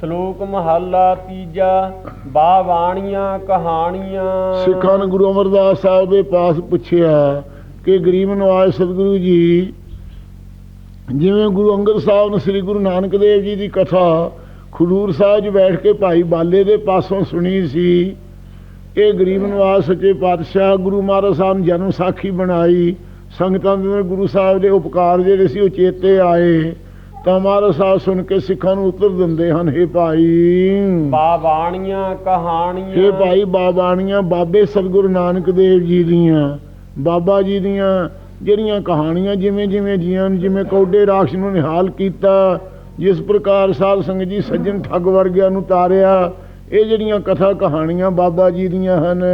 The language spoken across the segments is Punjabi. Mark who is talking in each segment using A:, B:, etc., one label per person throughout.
A: ਸ਼ਲੋਕ ਮਹੱਲਾ ਤੀਜਾ, ਬਾਵਾਣੀਆਂ ਕਹਾਣੀਆਂ।
B: ਸਿੱਖਾਂ ਨੇ ਗੁਰੂ ਅਮਰਦਾਸ ਸਾਹਿਬ ਦੇ ਪਾਸ ਪੁੱਛਿਆ ਕਿ ਗਰੀਬ ਨਵਾਜ ਸਤਿਗੁਰੂ ਜੀ, ਜਿਵੇਂ ਗੁਰੂ ਅੰਗਦ ਸਾਹਿਬ ਨੇ ਸ੍ਰੀ ਗੁਰੂ ਨਾਨਕ ਦੇਵ ਜੀ ਦੀ ਕਥਾ ਖਡੂਰ ਸਾਹਿਬ 'ਚ ਬੈਠ ਕੇ ਭਾਈ ਬਾਲੇ ਦੇ ਪਾਸੋਂ ਸੁਣੀ ਸੀ, ਇਹ ਗਰੀਬ ਨਵਾਜ ਸੱਚੇ ਪਾਤਸ਼ਾਹ ਗੁਰੂ ਮਹਾਰਾਜ ਸਾਹਿਬ ਨੇ ਜਨਮ ਸਾਖੀ ਬਣਾਈ, ਸੰਗਤਾਂ ਦੇ ਗੁਰੂ ਸਾਹਿਬ ਦੇ ਉਪਕਾਰ ਜਿਹੜੇ ਸੀ ਉਹ ਚੇਤੇ ਆਏ। ਤਾਂ ਮਹਾਰਾਜ ਸਾਹਿਬ ਸੁਣ ਕੇ ਸਿੱਖਾਂ ਨੂੰ ਉੱਤਰ ਦਿੰਦੇ ਹਨ ਹੇ ਭਾਈ।
A: ਬਾਵਾਣੀਆਂ ਕਹਾਣੀਆਂ।
B: ਇਹ ਭਾਈ ਬਾਬਾਣੀਆਂ ਬਾਬੇ ਸਤਿਗੁਰੂ ਨਾਨਕ ਦੇਵ ਜੀ ਦੀਆਂ ਬਾਬਾ ਜੀ ਦੀਆਂ ਜਿਹੜੀਆਂ ਕਹਾਣੀਆਂ ਜਿਵੇਂ ਜਿਵੇਂ ਜੀਆਂ ਜਿਵੇਂ ਕੌਡੇ ਰਾਖਸ਼ ਨੂੰ ਨਿਹਾਲ ਕੀਤਾ ਜਿਸ ਪ੍ਰਕਾਰ ਸਾਧ ਸੰਗਤ ਜੀ ਸੱਜਣ ਠੱਗ ਵਰਗਿਆਂ ਨੂੰ ਤਾਰਿਆ ਇਹ ਜਿਹੜੀਆਂ ਕਥਾ ਕਹਾਣੀਆਂ ਬਾਬਾ ਜੀ ਦੀਆਂ ਹਨ।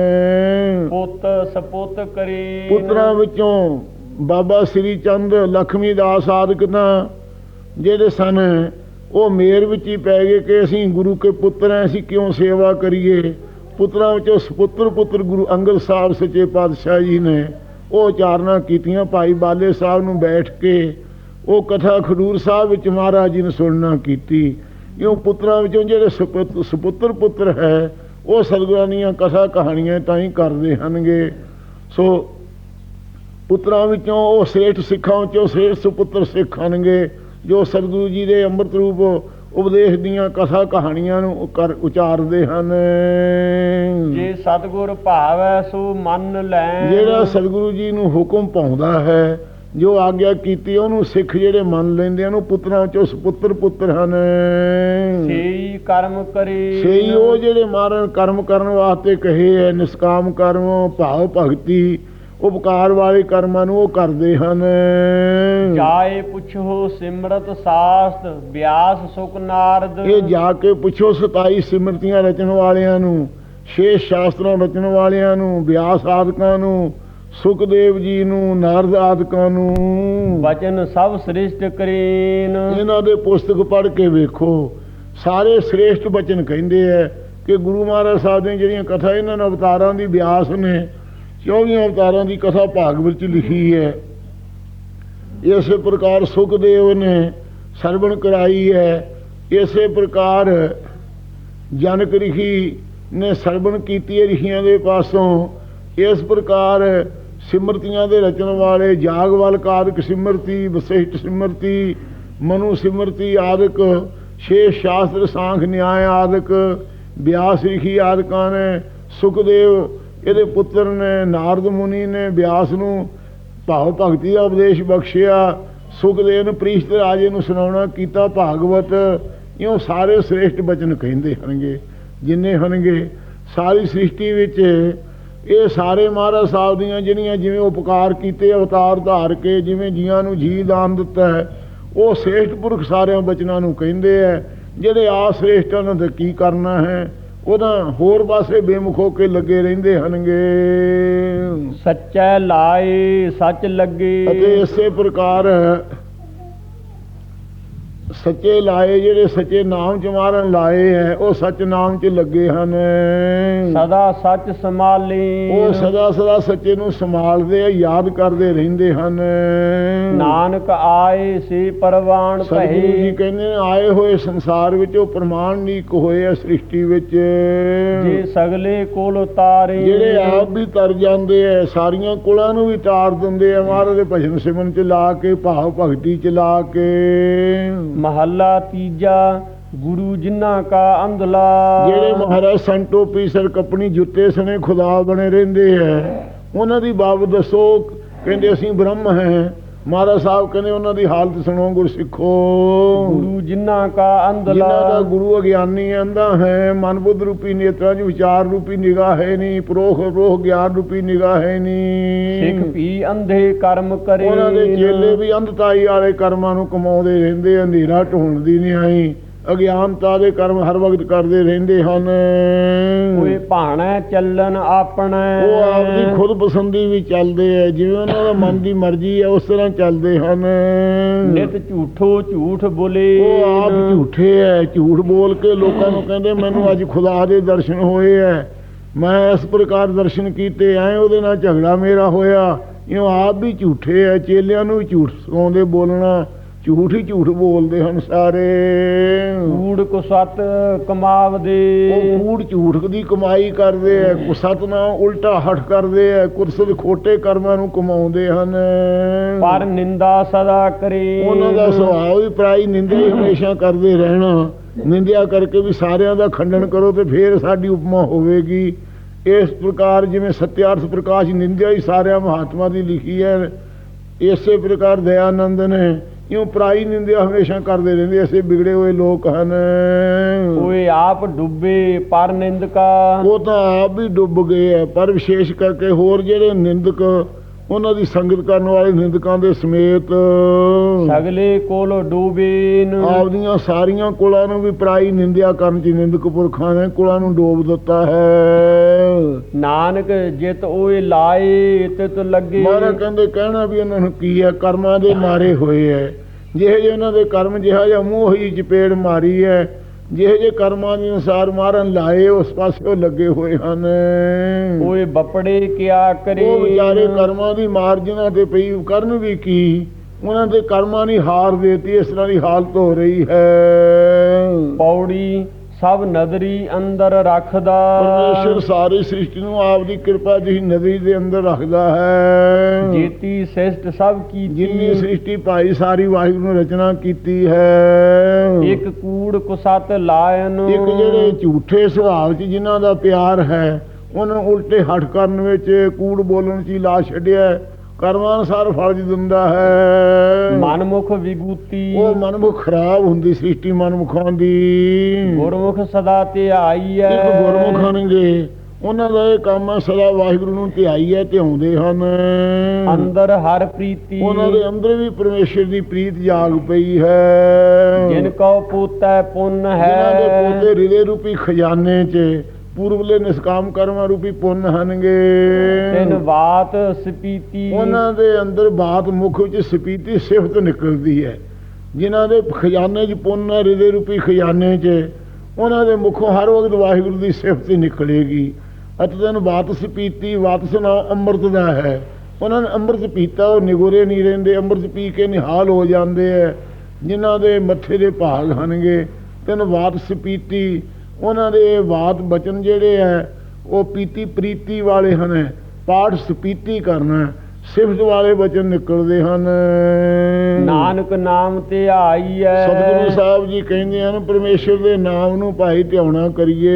A: ਪੁੱਤ ਸਪੁੱਤ ਕਰੇ
B: ਪੁੱਤਰਾਂ ਵਿੱਚੋਂ ਬਾਬਾ ਸ੍ਰੀ ਚੰਦ ਲਖਮੀ ਦਾਸ ਆਦਿਕ ਤਾਂ ਜਿਹੜੇ ਸਨ, ਉਹ ਮੇਰ ਵਿੱਚ ਹੀ ਪੈ ਗਏ ਕਿ ਅਸੀਂ ਗੁਰੂ ਕੇ ਪੁੱਤਰ ਹਾਂ, ਅਸੀਂ ਕਿਉਂ ਸੇਵਾ ਕਰੀਏ? ਪੁੱਤਰਾਂ ਵਿੱਚੋਂ ਸੁਪੁੱਤਰ ਪੁੱਤਰ ਗੁਰੂ ਅੰਗਦ ਸਾਹਿਬ ਸੱਚੇ ਪਾਤਸ਼ਾਹ ਜੀ ਨੇ ਉਹ ਉਚਾਰਨਾ ਕੀਤੀਆਂ। ਭਾਈ ਬਾਲੇ ਸਾਹਿਬ ਨੂੰ ਬੈਠ ਕੇ ਉਹ ਕਥਾ ਖਡੂਰ ਸਾਹਿਬ ਵਿੱਚ ਮਹਾਰਾਜ ਜੀ ਨੇ ਸੁਣਨਾ ਕੀਤੀ। ਇਉਂ ਪੁੱਤਰਾਂ ਵਿੱਚੋਂ ਜਿਹੜੇ ਸੁਪੁੱਤ- ਸੁਪੁੱਤਰ ਪੁੱਤਰ ਹੈ, ਉਹ ਸਤਿਗੁਰਾਂ ਦੀਆਂ ਕਥਾ ਕਹਾਣੀਆਂ ਤਾਂ ਹੀ ਕਰਦੇ ਹਨਗੇ ਸੋ ਪੁੱਤਰਾਂ ਵਿੱਚੋਂ ਉਹ ਸੇਠ ਸਿੱਖਾਂ ਵਿੱਚੋਂ ਸੇਠ ਸੁਪੁੱਤਰ ਸਿੱਖ ਹਨਗੇ ਜੋ ਸਤਿਗੁਰੂ ਜੀ ਦੇ ਅੰਮ੍ਰਿਤ ਰੂਪ ਉਪਦੇਸ਼ ਦੀਆਂ ਕਥਾ ਕਹਾਣੀਆਂ ਨੂੰ ਕਰ ਉਚਾਰਦੇ ਹਨ।
A: ਜੇ ਸਤਗੁਰ ਭਾਵੈ ਸੋ ਮੰਨ ਲੈ
B: ਜਿਹੜਾ ਸਤਿਗੁਰੂ ਜੀ ਨੂੰ ਹੁਕਮ ਪਾਉਂਦਾ ਹੈ ਜੋ ਆਗਿਆ ਕੀਤੀ ਉਹਨੂੰ ਸਿੱਖ ਜਿਹੜੇ ਮੰਨ ਲੈਂਦੇ ਹਨ ਉਹ ਪੁੱਤਰਾਂ ਚੋਂ ਸੁਪੁੱਤਰ ਪੁੱਤਰ ਹਨ।
A: ਸੇਈ ਕਰਮ ਕਰੇ।
B: ਸਹੀ ਉਹ ਜਿਹੜੇ ਮਾਰਨ ਕਰਮ ਕਰਨ ਵਾਸਤੇ ਕਹੇ ਹੈ ਨਿਸਕਾਮ ਕਰਮ ਭਾਵ ਭਗਤੀ ਉਪਕਾਰ ਵਾਲੇ ਕਰਮਾਂ ਨੂੰ ਉਹ ਕਰਦੇ ਹਨ।
A: ਜਾਏ ਪੁੱਛੋ ਸਿਮਰਤ ਸਾਸਤ ਵਿਆਸ ਸੁਖ ਨਾਰਦ।
B: ਇਹ ਜਾ ਕੇ ਪੁੱਛੋ 27 ਸਿਮਰਤੀਆਂ ਰਚਣ ਵਾਲਿਆਂ ਨੂੰ ਛੇ ਸ਼ਾਸਤਰਾਂ ਰਚਣ ਵਾਲਿਆਂ ਨੂੰ ਵਿਆਸ ਆਦਿਕਾਂ ਨੂੰ ਸੁਖਦੇਵ ਜੀ ਨੂੰ ਨਾਰਦ ਆਦਿਕਾਂ ਨੂੰ।
A: ਬਚਨ ਸਭ ਸ੍ਰਿਸ਼ਟ ਕਰੇਨ।
B: ਇਹਨਾਂ ਦੇ ਪੁਸਤਕ ਪੜ੍ਹ ਕੇ ਵੇਖੋ ਸਾਰੇ ਸ੍ਰੇਸ਼ਟ ਬਚਨ ਕਹਿੰਦੇ ਐ ਕਿ ਗੁਰੂ ਮਹਾਰਾਜ ਸਾਹਿਬ ਦੀਆਂ ਜਿਹੜੀਆਂ ਕਥਾ ਇਹਨਾਂ ਨੇ ਅਵਤਾਰਾਂ ਦੀ ਵਿਆਸ ਨੇ 24 ਅਵਤਾਰਾਂ ਦੀ ਕਥਾ ਭਾਗਵਤ ਵਿੱਚ ਲਿਖੀ ਹੈ। ਇਸੇ ਪ੍ਰਕਾਰ ਸੁਖਦੇਵ ਨੇ ਸਰਵਣ ਕਰਾਈ ਹੈ। ਇਸੇ ਪ੍ਰਕਾਰ ਜਨਕ ਰਿਖੀ ਨੇ ਸਰਵਣ ਕੀਤੀ ਹੈ ਰਿਖੀਆਂ ਦੇ ਪਾਸੋਂ। ਇਸ ਪ੍ਰਕਾਰ ਸਿਮਰਤੀਆਂ ਦੇ ਰਚਨ ਵਾਲੇ ਜਾਗਵਲ ਕਾਦਿਕ ਸਿਮਰਤੀ, ਵਸਿਸ਼ਟ ਸਿਮਰਤੀ, ਮਨੂ ਸਿਮਰਤੀ ਆਦਿਕ ਛੇ ਸ਼ਾਸਤਰ ਸਾਂਖ ਨਿਆਇ ਆਦਿਕ ਵਿਆਸ ਰਿਖੀ ਆਦਿਕਾਂ ਨੇ ਸੁਖਦੇਵ ਇਹਦੇ ਪੁੱਤਰ ਨੇ, ਨਾਰਦ ਮੁਨੀ ਨੇ, ਬਿਆਸ ਨੂੰ ਭਾਵ ਭਗਤੀ ਦਾ ਉਪਦੇਸ਼ ਬਖਸ਼ਿਆ, ਸੁਖਦੇਵ ਨੇ ਪ੍ਰੀਸ਼ਤ ਰਾਜੇ ਨੂੰ ਸੁਣਾਉਣਾ ਕੀਤਾ ਭਾਗਵਤ। ਇਉਂ ਸਾਰੇ ਸ੍ਰੇਸ਼ਟ ਬਚਨ ਕਹਿੰਦੇ ਹਨਗੇ ਜਿੰਨੇ ਹਨਗੇ ਸਾਰੀ ਸ੍ਰਿਸ਼ਟੀ ਵਿੱਚ ਇਹ ਸਾਰੇ ਮਹਾਰਾਜ ਸਾਹਿਬ ਦੀਆਂ ਜਿਹੜੀਆਂ ਜਿਵੇਂ ਉਪਕਾਰ ਕੀਤੇ, ਅਵਤਾਰ ਧਾਰ ਕੇ, ਜਿਵੇਂ ਜੀਆਂ ਨੂੰ ਜੀ ਦਾਨ ਦਿੱਤਾ ਹੈ, ਉਹ ਸ੍ਰੇਸ਼ਟ ਪੁਰਖ ਸਾਰਿਆਂ ਬਚਨਾਂ ਨੂੰ ਕਹਿੰਦੇ ਆ ਜਿਹੜੇ ਆ ਸ਼੍ਰੇਸ਼ਟਾਂ ਨੂੰ ਕੀ ਕਰਨਾ ਹੈ ਉਹਦਾ ਹੋਰ ਪਾਸੇ ਬੇਮੁਖ ਹੋ ਕੇ ਲੱਗੇ ਰਹਿੰਦੇ ਹਨਗੇ।
A: ਸੱਚੈ ਲਾਏ ਸੱਚ ਲੱਗੇ।
B: ਅਤੇ ਇਸੇ ਪ੍ਰਕਾਰ ਸੱਚੇ ਲਾਏ ਜਿਹੜੇ ਸੱਚੇ ਨਾਮ ਚ ਮਾਰਨ ਲਾਏ ਹੈ ਉਹ ਸੱਚ ਨਾਮ ਚ ਲੱਗੇ ਹਨ।
A: ਸਦਾ ਸੱਚ ਸੰਭਾਲੇ।
B: ਉਹ ਸਦਾ ਸਦਾ ਸੱਚੇ ਨੂੰ ਸੰਭਾਲਦੇ ਆ ਯਾਦ ਕਰਦੇ ਰਹਿੰਦੇ ਹਨ।
A: ਨਾਨਕ ਆਏ ਸੇ ਪਰਵਾਨ
B: ਸਤਿਗੁਰੂ ਜੀ ਕਹਿੰਦੇ ਨੇ ਆਏ ਹੋਏ ਸੰਸਾਰ ਵਿੱਚ ਉਹ ਪ੍ਰਮਾਣਿਕ ਹੋਏ ਆ ਸ੍ਰਿਸ਼ਟੀ ਵਿੱਚ।
A: ਜੇ ਸਗਲੇ ਕੋਲ ਉਤਾਰੇ।
B: ਜਿਹੜੇ ਆਪ ਵੀ ਤਰ ਜਾਂਦੇ ਆ ਸਾਰੀਆਂ ਕੁਲਾਂ ਨੂੰ ਵੀ ਤਾਰ ਦਿੰਦੇ ਆ ਮਹਾਰਾਜ ਦੇ ਭਜਨ ਸਿਮਰਨ ਚ ਲਾ ਕੇ ਭਾਵ ਭਗਤੀ ਚ ਲਾ ਕੇ।
A: ਮਹੱਲਾ ਤੀਜਾ, ਗੁਰੂ ਜਿਨ੍ਹਾਂ ਕਾ ਅੰਧਲਾ।
B: ਜਿਹੜੇ ਮਹਾਰਾਜ ਸੰਟੋ ਪੀਸਰ ਕਪਣੀ ਜੁੱਤੇ ਸਣੇ ਖੁਦਾ ਬਣੇ ਰਹਿੰਦੇ ਐ ਉਹਨਾਂ ਦੀ ਬਾਬ ਦੱਸੋ, ਕਹਿੰਦੇ ਅਸੀਂ ਬ੍ਰਹਮ ਹੈ। ਮਹਾਰਾਜ ਸਾਹਿਬ ਕਹਿੰਦੇ ਉਹਨਾਂ ਦੀ ਹਾਲਤ ਸੁਣੋ ਗੁਰਸਿੱਖੋ
A: ਗੁਰੂ ਜਿਨ੍ਹਾਂ ਕਾ ਅੰਧਲਾ
B: ਜਿਨ੍ਹਾਂ ਦਾ ਗੁਰੂ ਅਗਿਆਨੀ ਅੰਦਾ ਹੈ ਮਨ ਬੁੱਧ ਰੂਪੀ ਨੇਤਰਾਂ 'ਚ ਵਿਚਾਰ ਰੂਪੀ ਨਿਗਾਹ ਹੈ ਨਹੀਂ ਪ੍ਰੋਖ ਰੋਹ ਗਿਆਨ ਰੂਪੀ ਨਿਗਾਹ ਹੈ ਨਹੀਂ।
A: ਸਿੱਖ ਵੀ ਅੰਧੇ ਕਰਮ ਕਰੇ
B: ਉਹਨਾਂ ਦੇ ਚੇਲੇ ਵੀ ਅੰਧਤਾਈ ਵਾਲੇ ਕਰਮਾਂ ਨੂੰ ਕਮਾਉਂਦੇ ਰਹਿੰਦੇ ਹਨੇਰਾ ਢੂੰਡਦੀ ਨਹੀਂ ਆਈ ਅਗਿਆਨਤਾ ਦੇ ਕਰਮ ਹਰ ਵਕਤ ਕਰਦੇ ਰਹਿੰਦੇ ਹਨ।
A: ਕੋਈ ਭਾਣਾ ਚੱਲਣ ਆਪਣਾ।
B: ਉਹ ਆਪਦੀ ਖੁਦ ਪਸੰਦੀ ਵੀ ਚੱਲਦੇ ਆ ਜਿਵੇਂ ਉਹਨਾਂ ਦਾ ਮਨ ਦੀ ਮਰਜ਼ੀ ਹੈ ਉਸ ਤਰ੍ਹਾਂ ਚੱਲਦੇ ਹਨ।
A: ਨਿਤ ਝੂਠੋ ਝੂਠ ਬੋਲੇ।
B: ਉਹ ਆਪ ਝੂਠੇ ਐ ਝੂਠ ਬੋਲ ਕੇ ਲੋਕਾਂ ਨੂੰ ਕਹਿੰਦੇ ਮੈਨੂੰ ਅੱਜ ਖੁਦਾ ਦੇ ਦਰਸ਼ਨ ਹੋਏ ਐ। ਮੈਂ ਇਸ ਪ੍ਰਕਾਰ ਦਰਸ਼ਨ ਕੀਤੇ ਐ ਉਹਦੇ ਨਾਲ ਝਗੜਾ ਮੇਰਾ ਹੋਇਆ। ਇਹ ਆਪ ਵੀ ਝੂਠੇ ਐ ਚੇਲਿਆਂ ਨੂੰ ਵੀ ਝੂਠ ਸਿਖਾਉਂਦੇ ਬੋਲਣਾ। ਝੂਠ ਹੀ ਝੂਠ ਬੋਲਦੇ ਹਨ ਸਾਰੇ।
A: ਕੂੜ ਕੁਸਤ ਕਮਾਵਦੇ।
B: ਉਹ ਕੂੜ ਝੂਠ ਦੀ ਕਮਾਈ ਕਰਦੇ ਐ ਕੁਸਤ ਨਾਲ ਉਲਟਾ ਹੱਠ ਕਰਦੇ ਐ ਕੁਰਸਤ ਖੋਟੇ ਕਰਮਾਂ ਨੂੰ ਕਮਾਉਂਦੇ ਹਨ।
A: ਪਰ ਨਿੰਦਾ ਸਦਾ ਕਰੇ।
B: ਉਹਨਾਂ ਦਾ ਸੁਭਾਅ ਵੀ ਪ੍ਰਾਈ ਨਿੰਦਿਆ ਹੀ ਹਮੇਸ਼ਾ ਕਰਦੇ ਰਹਿਣਾ। ਨਿੰਦਿਆ ਕਰਕੇ ਵੀ ਸਾਰਿਆਂ ਦਾ ਖੰਡਨ ਕਰੋ ਤੇ ਫੇਰ ਸਾਡੀ ਉਪਮਾ ਹੋਵੇਗੀ। ਇਸ ਪ੍ਰਕਾਰ ਜਿਵੇਂ ਸਤਿਆਰਥ ਪ੍ਰਕਾਸ਼ ਨਿੰਦਿਆ ਹੀ ਸਾਰਿਆਂ ਮਹਾਤਮਾ ਦੀ ਲਿਖੀ ਹੈ ਇਸੇ ਪ੍ਰਕਾਰ ਦਇਆਨੰਦ ਨੇ ਇਉਂ ਪ੍ਰਾਈ ਨਿੰਦਿਆ ਹਮੇਸ਼ਾ ਕਰਦੇ ਰਹਿੰਦੇ ਐਸੇ ਵਿਗੜੇ ਹੋਏ ਲੋਕ ਹਨ।
A: ਕੋਈ ਆਪ ਡੁੱਬੇ ਪਰ ਨਿੰਦਕਾ।
B: ਉਹ ਤਾਂ ਆਪ ਵੀ ਡੁੱਬ ਗਏ ਹੈ ਪਰ ਵਿਸ਼ੇਸ਼ ਕਰਕੇ ਹੋਰ ਜਿਹੜੇ ਨਿੰਦਕ ਉਹਨਾਂ ਦੀ ਸੰਗਤ ਕਰਨ ਵਾਲੇ ਨਿੰਦਕਾਂ ਦੇ ਸਮੇਤ।
A: ਸਗਲੇ ਕੋਲ ਡੂਬੇਨ
B: ਆਪਦੀਆਂ ਸਾਰੀਆਂ ਕੁਲਾਂ ਨੂੰ ਵੀ ਪ੍ਰਾਈ ਨਿੰਦਿਆ ਕਰਨ ਚ ਨਿੰਦਕ ਪੁਰਖਾਂ ਨੇ ਕੁਲਾਂ ਨੂੰ ਡੋਬ ਦਿੱਤਾ ਹੈ।
A: ਨਾਨਕ ਜਿਤ ਓਏ ਲਾਏ ਤਿਤ ਲੱਗੇ।
B: ਮਾਰਾ ਕਹਿੰਦੇ ਕਹਿਣਾ ਵੀ ਉਹਨਾਂ ਨੂੰ ਕੀ ਹੈ ਕਰਮਾਂ ਦੇ ਮਾਰੇ ਹੋਏ ਹੈ। ਜਿਹੇ ਜਿਹੇ ਉਹਨਾਂ ਦੇ ਕਰਮ ਜਿਹਾ ਜਿਹਾ ਮੂੰਹ ਹੀ ਚਪੇੜ ਮਾਰੀ ਹੈ ਜਿਹੇ ਜਿਹੇ ਕਰਮਾਂ ਦੇ ਅਨੁਸਾਰ ਮਾਰਨ ਲਾਏ ਉਸ ਪਾਸੇ ਉਹ ਲੱਗੇ ਹੋਏ ਹਨ।
A: ਓਏ ਬਪੜੇ ਕਿਆ ਕਰੇ?
B: ਉਹ ਵਿਚਾਰੇ ਕਰਮਾਂ ਦੀ ਮਾਰ ਜਿਨ੍ਹਾਂ ਤੇ ਪਈ ਕਰਨ ਵੀ ਕੀ? ਉਹਨਾਂ ਦੇ ਕਰਮਾਂ ਦੀ ਹਾਰ ਦੇਤੀ ਇਸ ਤਰ੍ਹਾਂ ਦੀ ਹਾਲਤ ਹੋ ਰਹੀ ਹੈ।
A: ਪੌੜੀ ਸਭ ਨਦਰੀ ਅੰਦਰ ਰੱਖਦਾ।
B: ਪਰਮੇਸ਼ਰ ਸਾਰੀ ਸ੍ਰਿਸ਼ਟੀ ਨੂੰ ਆਪ ਦੀ ਕਿਰਪਾ ਜਿਹੀ ਨਜ਼ਰੀ ਦੇ ਅੰਦਰ ਰੱਖਦਾ ਹੈ।
A: ਜੀਤੀ ਸਿਸ਼ਟ ਸਭ
B: ਜਿੰਨੀ
A: ਕੀਤੀ
B: ਸ੍ਰਿਸ਼ਟੀ ਭਾਈ ਸਾਰੀ ਵਾਹਿਗੁਰੂ ਨੇ ਰਚਨਾ ਕੀਤੀ ਹੈ।
A: ਇੱਕ ਕੂੜ ਕੁਸਤ ਲਾਇਨ।
B: ਇੱਕ ਜਿਹੜੇ ਝੂਠੇ ਸੁਭਾਅ 'ਚ ਜਿਨ੍ਹਾਂ ਦਾ ਪਿਆਰ ਹੈ ਉਹਨਾਂ ਨੂੰ ਉਲਟੇ ਹੱਠ ਕਰਨ ਵਿੱਚ ਕੂੜ ਬੋਲਣ 'ਚ ਲਾ ਛੱਡਿਆ। ਕਰਮਾਂ ਅਨੁਸਾਰ ਫਲ ਜੀ ਦਿੰਦਾ ਹੈ।
A: ਮਨਮੁਖ ਵਿਗੂਤੀ।
B: ਉਹ ਮਨਮੁਖ ਖਰਾਬ ਹੁੰਦੀ ਸ੍ਰਿਸ਼ਟੀ ਮਨਮੁਖਾਂ ਦੀ
A: ਗੁਰਮੁਖ ਸਦਾ ਧਿਆਈ ਹੈ।
B: ਇੱਕ ਗੁਰਮੁਖ ਹਨਗੇ ਉਹਨਾਂ ਦਾ ਇਹ ਕੰਮ ਹੈ ਸਦਾ ਵਾਹਿਗੁਰੂ ਨੂੰ ਧਿਆਈ ਹੈ ਧਿਆਉਂਦੇ ਹਨ।
A: ਅੰਦਰ ਹਰ ਪ੍ਰੀਤੀ।
B: ਉਹਨਾਂ ਦੇ ਅੰਦਰ ਵੀ ਪਰਮੇਸ਼ਰ ਦੀ ਪ੍ਰੀਤ ਜਾਗ ਪਈ ਹੈ।
A: ਜਿਨ ਕੋ ਪੂਤੈ ਪੁੰਨ
B: ਜਿਨ੍ਹਾਂ ਦੇ
A: ਹੈ
B: ਪੋਤੇ ਰਿਲੇ ਰੂਪੀ ਖਜ਼ਾਨੇ 'ਚ ਪੂਰਬਲੇ ਨਿਸਕਾਮ ਕਰਮਾਂ ਰੂਪੀ ਪੁੰਨ ਹਨਗੇ।
A: ਤਿਨ ਬਾਤ ਸਪੀਤੀ।
B: ਉਹਨਾਂ ਦੇ ਅੰਦਰ ਬਾਤ ਮੁਖ ਵਿੱਚ ਸਪੀਤੀ ਸਿਫਤ ਨਿਕਲਦੀ ਹੈ। ਜਿਨ੍ਹਾਂ ਦੇ ਖਜ਼ਾਨੇ 'ਚ ਪੁੰਨ ਹੈ ਰਿਲੇ ਰੂਪੀ ਖਜ਼ਾਨੇ 'ਚ ਉਹਨਾਂ ਦੇ ਮੁਖੋਂ ਹਰ ਵਕਤ ਵਾਹਿਗੁਰੂ ਦੀ ਸਿਫਤ ਹੀ ਨਿਕਲੇਗੀ। ਅਤੇ ਤੈਨੂੰ ਬਾਤ ਸਪੀਤੀ ਵਾਤਸ ਨਾਮ ਅੰਮ੍ਰਿਤ ਦਾ ਹੈ। ਉਹਨਾਂ ਨੇ ਅੰਮ੍ਰਿਤ ਪੀਤਾ ਉਹ ਨਿਗੋਰੇ ਨਹੀਂ ਰਹਿੰਦੇ ਅੰਮ੍ਰਿਤ ਪੀ ਕੇ ਨਿਹਾਲ ਹੋ ਜਾਂਦੇ ਹੈ। ਜਿਨ੍ਹਾਂ ਦੇ ਮੱਥੇ ਦੇ ਭਾਗ ਹਨਗੇ ਤੈਨੂੰ ਬਾਤ ਸਪੀਤੀ ਉਹਨਾਂ ਦੇ ਬਾਤ ਬਚਨ ਜਿਹੜੇ ਹੈ ਉਹ ਪੀਤੀ ਪ੍ਰੀਤੀ ਵਾਲੇ ਹਨ ਪਾਠ ਸਪੀਤੀ ਕਰਨਾ ਸਿਫਤ ਵਾਲੇ ਬਚਨ ਨਿਕਲਦੇ ਹਨ।
A: ਨਾਨਕ ਨਾਮ ਤੇ ਆਈ ਹੈ
B: ਸਤਿਗੁਰੂ ਸਾਹਿਬ ਜੀ ਕਹਿੰਦੇ ਹਨ ਪਰਮੇਸ਼ਰ ਦੇ ਨਾਮ ਨੂੰ ਭਾਈ ਧਿਆਉਣਾ ਕਰੀਏ।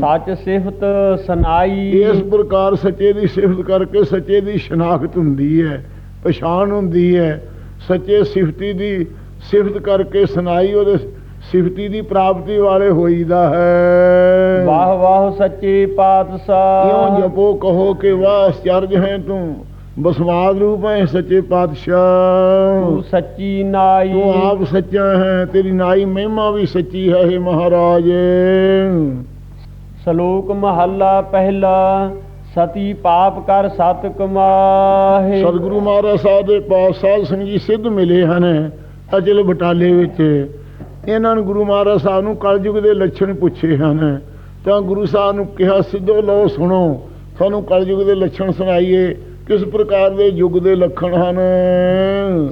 A: ਸੱਚ ਸਿਫਤ ਸੁਨਾਈ
B: ਇਸ ਪ੍ਰਕਾਰ ਸੱਚੇ ਦੀ ਸਿਫਤ ਕਰਕੇ ਸੱਚੇ ਦੀ ਸ਼ਨਾਖਤ ਹੁੰਦੀ ਹੈ ਪਛਾਣ ਹੁੰਦੀ ਹੈ। ਸੱਚੇ ਸਿਫਤੀ ਦੀ ਸਿਫਤ ਕਰਕੇ ਸੁਣਾਈ ਉਹਦੇ ਸਿਫਤੀ ਦੀ ਪ੍ਰਾਪਤੀ ਵਾਲੇ ਹੋਈਦਾ ਹੈ।
A: ਵਾਹ ਵਾਹ ਸੱਚੇ ਪਾਤਸ਼ਾਹ।
B: ਕਿਉਂ ਜਪੋ ਕਹੋ ਕਿ ਵਾਹ ਅਚਰਜ ਹੈ ਤੂੰ। ਬਸਵਾਦ ਰੂਪ ਹੈ ਸੱਚੇ ਪਾਤਸ਼ਾਹ।
A: ਤੂੰ ਸੱਚੀ ਨਾਈ।
B: ਤੂੰ ਆਪ ਸੱਚਾ ਹੈ ਤੇਰੀ ਨਾਈ ਮਹਿਮਾ ਵੀ ਸੱਚੀ ਹੈ हे ਮਹਾਰਾਜ।
A: ਸ਼ਲੋਕ ਮਹੱਲਾ ਪਹਿਲਾ ਸਤੀ ਪਾਪ ਕਰ ਸਤ ਕਮਾਹੇ।
B: ਸਤਿਗੁਰੂ ਮਹਾਰਾਜ ਸਾਹਿਬ ਦੇ ਪਾਸ ਸਾਧ ਸਿੰਘ ਜੀ ਸਿੱਧ ਮਿਲੇ ਹਨ ਅਜਲ ਬਟਾਲੇ ਵਿੱਚ। ਇਹਨਾਂ ਨੂੰ ਗੁਰੂ ਮਹਾਰਾਜ ਸਾਹਿਬ ਨੂੰ ਕਲਯੁਗ ਦੇ ਲੱਛਣ ਪੁੱਛੇ ਹਨ। ਤਾਂ ਗੁਰੂ ਸਾਹਿਬ ਨੂੰ ਕਿਹਾ ਸਿੱਧੋ ਲਓ ਸੁਣੋ। ਤੁਹਾਨੂੰ ਕਲਯੁਗ ਦੇ ਲੱਛਣ ਸੁਣਾਈਏ। ਕਿਸ ਪ੍ਰਕਾਰ ਦੇ ਯੁੱਗ ਦੇ ਲੱਖਣ ਹਨ?